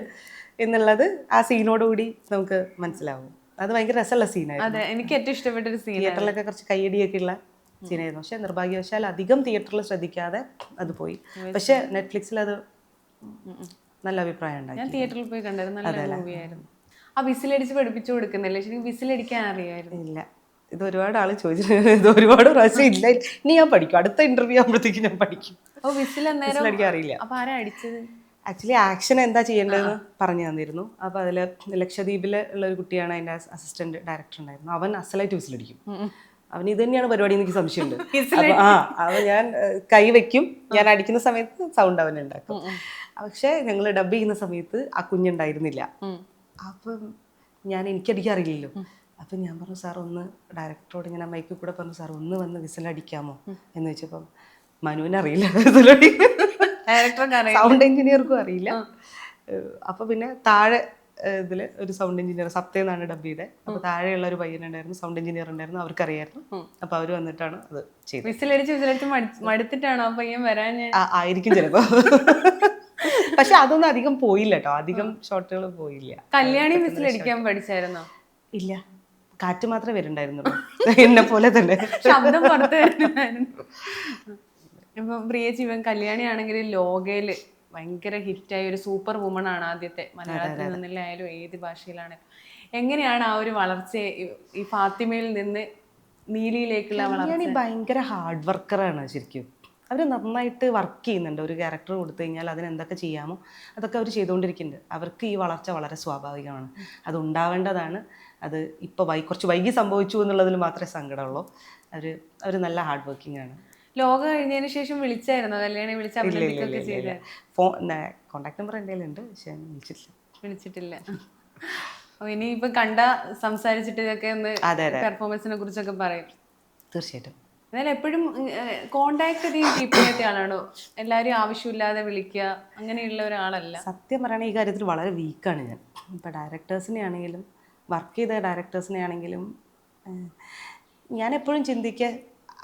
എന്നുള്ളത് ആ സീനോടുകൂടി നമുക്ക് മനസ്സിലാവും. അത് ഭയങ്കര രസമുള്ള സീനായിരുന്നു. അതെ എനിക്ക് ഏറ്റവും ഇഷ്ടപ്പെട്ട ഒരു സീൻ തിയേറ്ററിലൊക്കെ കുറച്ച് കൈയടിയൊക്കെ ഉള്ള സീനായിരുന്നു. പക്ഷെ നിർഭാഗ്യവശാൽ അധികം തിയേറ്ററിൽ ശ്രദ്ധിക്കാതെ അത് പോയി. പക്ഷെ നെറ്റ്ഫ്ലിക്സിൽ അത് നല്ല അഭിപ്രായം ഉണ്ടായി ഞാൻ തിയേറ്ററിൽ പോയി കണ്ടായിരുന്നു. നല്ല മൂവിയായിരുന്നു ആ വിസിലടിച്ച് പഠിപ്പിച്ചു കൊടുക്കുന്നില്ലേ? ശരിക്കും വിസിലടിക്കാൻ അറിയായിരുന്നു. ഇല്ല. ഇത് ഒരുപാട് ആൾ ചോദിച്ചിട്ടുണ്ട് (laughs) ഇത് ഒരുപാട് പ്രാവശ്യം ഇല്ല. ഇനി ഞാൻ പഠിക്കും. അടുത്ത ഇന്റർവ്യൂ ആകുമ്പോഴത്തേക്ക് ഞാൻ പഠിക്കും. അപ്പൊ വിസിൽ വിസിലടിക്കാൻ അറിയില്ല. അപ്പൊ ആരാ അടിച്ചത്? ആക്ച്വലി ആക്ഷൻ എന്താ ചെയ്യേണ്ടതെന്ന് പറഞ്ഞു തന്നിരുന്നു. അപ്പോൾ അതിൽ ലക്ഷദ്വീപിൽ ഉള്ള ഒരു കുട്ടിയാണ് അതിന്റെ അസിസ്റ്റന്റ് ഡയറക്ടർ ഉണ്ടായിരുന്നു അവൻ അസലായിട്ട് വിസിലടിക്കും. അവൻ ഇത് തന്നെയാണ് പരിപാടി എനിക്ക് സംശയമുണ്ട്. (laughs) ആ അവൻ ഞാൻ കൈ വെക്കും. ഞാൻ അടിക്കുന്ന സമയത്ത് സൗണ്ട് അവൻ ഉണ്ടാക്കും. പക്ഷേ ഞങ്ങൾ ഡബ് ചെയ്യുന്ന സമയത്ത് ആ കുഞ്ഞുണ്ടായിരുന്നില്ല. അപ്പം ഞാൻ എനിക്കടിക്കാൻ അറിയില്ലല്ലോ അപ്പം ഞാൻ പറഞ്ഞു സാർ ഒന്ന് ഡയറക്ടറോട് ഇങ്ങനെ മൈക്കിൽ കൂടെ പറഞ്ഞു സാർ ഒന്ന് വന്ന് വിസിലടിക്കാമോ? എന്ന് വെച്ചപ്പം മനുവിന് അറിയില്ല സൗണ്ട് എഞ്ചിനീയർക്കും അറിയില്ല. അപ്പോൾ അപ്പൊ പിന്നെ താഴെ ഇതിൽ ഒരു സൗണ്ട് എഞ്ചിനീയർ സപ്തയെന്നാണ് ഡബ് ചെയ്തത് അപ്പൊ താഴെയുള്ള ഒരു പയ്യനുണ്ടായിരുന്നു സൗണ്ട് എഞ്ചിനീയർ ഉണ്ടായിരുന്നു അവർക്കറിയായിരുന്നു. അപ്പൊ അവർ വന്നിട്ടാണ് അത് ചെയ്തത്. വിസിലടിച്ച് വിസിലടിച്ച് മടി- മടുത്തിട്ടാണോ ആ പയ്യൻ വരാൻ ആയിരിക്കും ചിലപ്പോ. പക്ഷെ അതൊന്നും അധികം പോയില്ല കേട്ടോ അധികം ഷോട്ടുകൾ പോയില്ല. കല്യാണി മിസ്സിലടിക്കാൻ പഠിച്ചായിരുന്നോ? ഇല്ല. കാറ്റ് മാത്രമേ വരുന്നുണ്ടായിരുന്നുള്ളൂ എന്നെ പോലെ തന്നെ. ശബ്ദം പുറത്ത് വരുന്നുണ്ടായിരുന്നു ഇപ്പൊ പ്രിയ ജീവൻ കല്യാണിയാണെങ്കിൽ ലോകയിൽ ഭയങ്കര ഹിറ്റായ ഒരു സൂപ്പർ വുമൺ ആണ് ആദ്യത്തെ. മലയാളത്തിൽ നിന്നിലായാലും ഏത് ഭാഷയിലാണെങ്കിലും എങ്ങനെയാണ് ആ ഒരു വളർച്ച ഈ ഫാത്തിമയിൽ നിന്ന് നീലിയിലേക്കുള്ള വളർച്ച? ഭയങ്കര ഹാർഡ് വർക്കറാണ് ശരിക്കും. അവർ നന്നായിട്ട് വർക്ക് ചെയ്യുന്നുണ്ട്. ഒരു ക്യാരക്ടർ കൊടുത്തു കഴിഞ്ഞാൽ അതിന് എന്തൊക്കെ ചെയ്യാമോ അതൊക്കെ അവർ ചെയ്തുകൊണ്ടിരിക്കുന്നുണ്ട്. അവർക്ക് ഈ വളർച്ച വളരെ സ്വാഭാവികമാണ്. അത് ഉണ്ടാവേണ്ടതാണ്. അത് ഇപ്പോൾ വൈ കുറച്ച് വൈകി സംഭവിച്ചു എന്നുള്ളതിൽ മാത്രമേ സങ്കടമുള്ളൂ. അവർ അവർ നല്ല ഹാർഡ് വർക്കിംഗ് ആണ്. ലോകം കഴിഞ്ഞതിന് ശേഷം വിളിച്ചായിരുന്നു? കല്യാണി വിളിച്ച ഫോൺ കോണ്ടാക്ട് നമ്പർ എന്റെ ഉണ്ട് പക്ഷേ വിളിച്ചിട്ടില്ല. വിളിച്ചിട്ടില്ല. ഇനി ഇപ്പം കണ്ട സംസാരിച്ചിട്ട് ഇതൊക്കെ ഒന്ന്. പെർഫോമൻസിനെ കുറിച്ചൊക്കെ പറയും. തീർച്ചയായിട്ടും. എന്നാലും എപ്പോഴും കോണ്ടാക്ട് കീപ്പ് ചെയ്യാത്ത ആളാണോ? എല്ലാവരും ആവശ്യമില്ലാതെ വിളിക്കുക അങ്ങനെയുള്ള ഒരാളല്ല. സത്യം പറയുകയാണെങ്കിൽ ഈ കാര്യത്തിൽ വളരെ വീക്കാണ് ഞാൻ. ഇപ്പോൾ ഡയറക്ടേഴ്സിനെ ആണെങ്കിലും വർക്ക് ചെയ്ത ഡയറക്ടേഴ്സിനെ ആണെങ്കിലും ഞാൻ എപ്പോഴും ചിന്തിക്കുക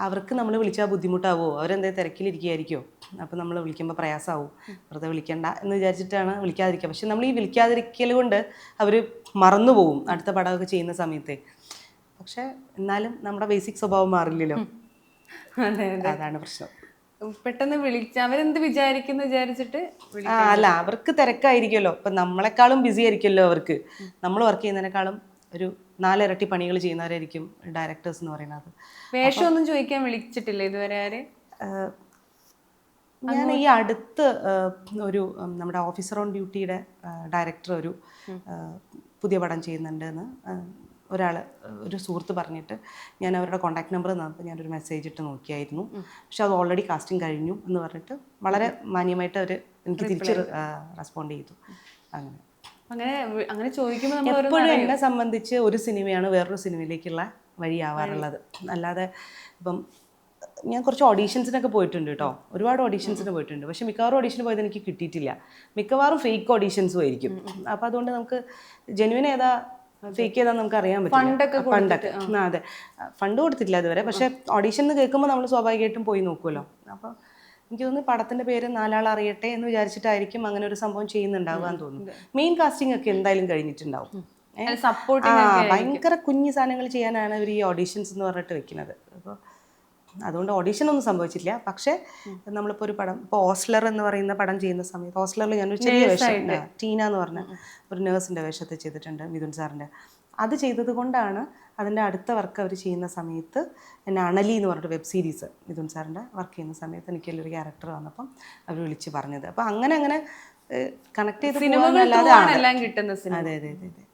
അവർക്ക് നമ്മൾ വിളിച്ചാൽ ബുദ്ധിമുട്ടാവോ? അവരെന്തേ തിരക്കിലിരിക്കുകയായിരിക്കുമോ അപ്പോൾ നമ്മൾ വിളിക്കുമ്പോൾ പ്രയാസമാവും. വെറുതെ വിളിക്കണ്ട എന്ന് വിചാരിച്ചിട്ടാണ് വിളിക്കാതിരിക്കുക. പക്ഷെ നമ്മൾ ഈ വിളിക്കാതിരിക്കൽ കൊണ്ട് അവർ മറന്നു പോകും അടുത്ത പടമൊക്കെ ചെയ്യുന്ന സമയത്ത്. പക്ഷേ എന്നാലും നമ്മുടെ ബേസിക് സ്വഭാവം മാറില്ലല്ലോ. അതാണ് പ്രശ്നം. പെട്ടെന്ന് വിളിച്ച അവരെന്ത് വിചാരിക്കുന്നു വിചാരിച്ചിട്ട് അല്ല അവർക്ക് തിരക്കായിരിക്കുമല്ലോ. ഇപ്പൊ നമ്മളെക്കാളും ബിസി ആയിരിക്കുമല്ലോ അവർക്ക്. നമ്മൾ വർക്ക് ചെയ്യുന്നതിനേക്കാളും ഒരു നാലിരട്ടി പണികൾ ചെയ്യുന്നവരായിരിക്കും ഡയറക്ടേഴ്സ് എന്ന് പറയുന്നത്. വേഷമൊന്നും ചോദിക്കാൻ വിളിച്ചിട്ടില്ല ഇതുവരെ ആര്? ഞാൻ ഈ അടുത്ത് ഒരു നമ്മുടെ ഓഫീസർ ഓൺ ഡ്യൂട്ടിയുടെ ഡയറക്ടർ ഒരു പുതിയ പടം ചെയ്യുന്നുണ്ട് എന്ന് ഒരാൾ ഒരു സുഹൃത്ത് പറഞ്ഞിട്ട് ഞാൻ അവരുടെ കോൺടാക്ട് നമ്പർ തന്നപ്പോൾ ഞാനൊരു മെസ്സേജ് ഇട്ട് നോക്കിയായിരുന്നു. പക്ഷെ അത് ഓൾറെഡി കാസ്റ്റിംഗ് കഴിഞ്ഞു എന്ന് പറഞ്ഞിട്ട് വളരെ മാന്യമായിട്ട് അവർ എനിക്ക് തിരിച്ച് റെസ്പോണ്ട് ചെയ്തു. അങ്ങനെ. അങ്ങനെ അങ്ങനെ ചോദിക്കുമ്പോൾ എപ്പോഴും എന്നെ സംബന്ധിച്ച് ഒരു സിനിമയാണ് വേറൊരു സിനിമയിലേക്കുള്ള വഴിയാവാറുള്ളത്. അല്ലാതെ ഇപ്പം ഞാൻ കുറച്ച് ഓഡീഷൻസിനൊക്കെ പോയിട്ടുണ്ട് കേട്ടോ. ഒരുപാട് ഓഡീഷൻസിന് പോയിട്ടുണ്ട്. പക്ഷെ മിക്കവാറും ഓഡീഷന് പോയത് എനിക്ക് കിട്ടിയിട്ടില്ല. മിക്കവാറും ഫേക്ക് ഓഡീഷൻസും ആയിരിക്കും. അപ്പോൾ അതുകൊണ്ട് നമുക്ക് ജെന്യൂൻ ഏതാ ഫേക്ക് ചെയ്താൽ നമുക്ക് അറിയാൻ പറ്റില്ല. ഫണ്ടൊക്കെ അതെ. ഫണ്ട് കൊടുത്തിട്ടില്ല അതുവരെ പക്ഷെ ഓഡീഷൻ എന്ന് കേൾക്കുമ്പോൾ നമ്മൾ സ്വാഭാവികമായിട്ടും പോയി നോക്കുമല്ലോ അപ്പോൾ എനിക്ക് തോന്നുന്നു പടത്തിന്റെ പേര് നാലാൾ അറിയട്ടെ എന്ന് വിചാരിച്ചിട്ടായിരിക്കും അങ്ങനെ ഒരു സംഭവം ചെയ്യുന്നുണ്ടാവുക എന്ന് തോന്നുന്നു. മെയിൻ കാസ്റ്റിംഗ് ഒക്കെ എന്തായാലും കഴിഞ്ഞിട്ടുണ്ടാവും. ഭയങ്കര കുഞ്ഞു സാധനങ്ങൾ ചെയ്യാനാണ് ഇവർ ഈ ഓഡീഷൻസ് എന്ന് പറഞ്ഞിട്ട് വെക്കുന്നത്. അതുകൊണ്ട് ഓഡീഷൻ ഒന്നും സംഭവിച്ചില്ല. പക്ഷേ നമ്മളിപ്പോൾ ഒരു പടം ഇപ്പോൾ ഓസ്ലർ എന്ന് പറയുന്ന പടം ചെയ്യുന്ന സമയത്ത് ഓസ്ലറിൽ ഞാനൊരു ചെറിയ വേഷം ടീന എന്ന് പറഞ്ഞ ഒരു നേഴ്സിന്റെ വേഷത്തെ ചെയ്തിട്ടുണ്ട് മിഥുൻ സാറിന്റെ അത് ചെയ്തത് കൊണ്ടാണ് അതിന്റെ അടുത്ത വർക്ക് അവർ ചെയ്യുന്ന സമയത്ത് എന്നെ അണലി എന്ന് പറഞ്ഞിട്ട് വെബ് സീരീസ് മിഥുൻ സാറിന്റെ വർക്ക് ചെയ്യുന്ന സമയത്ത് എനിക്ക് ഒരു ക്യാരക്ടർ വന്നപ്പം അവർ വിളിച്ച് പറഞ്ഞത്. അപ്പോൾ അങ്ങനെ അങ്ങനെ കണക്ട് ചെയ്ത് സിനിമ അതെ അതെ അതെ അതെ.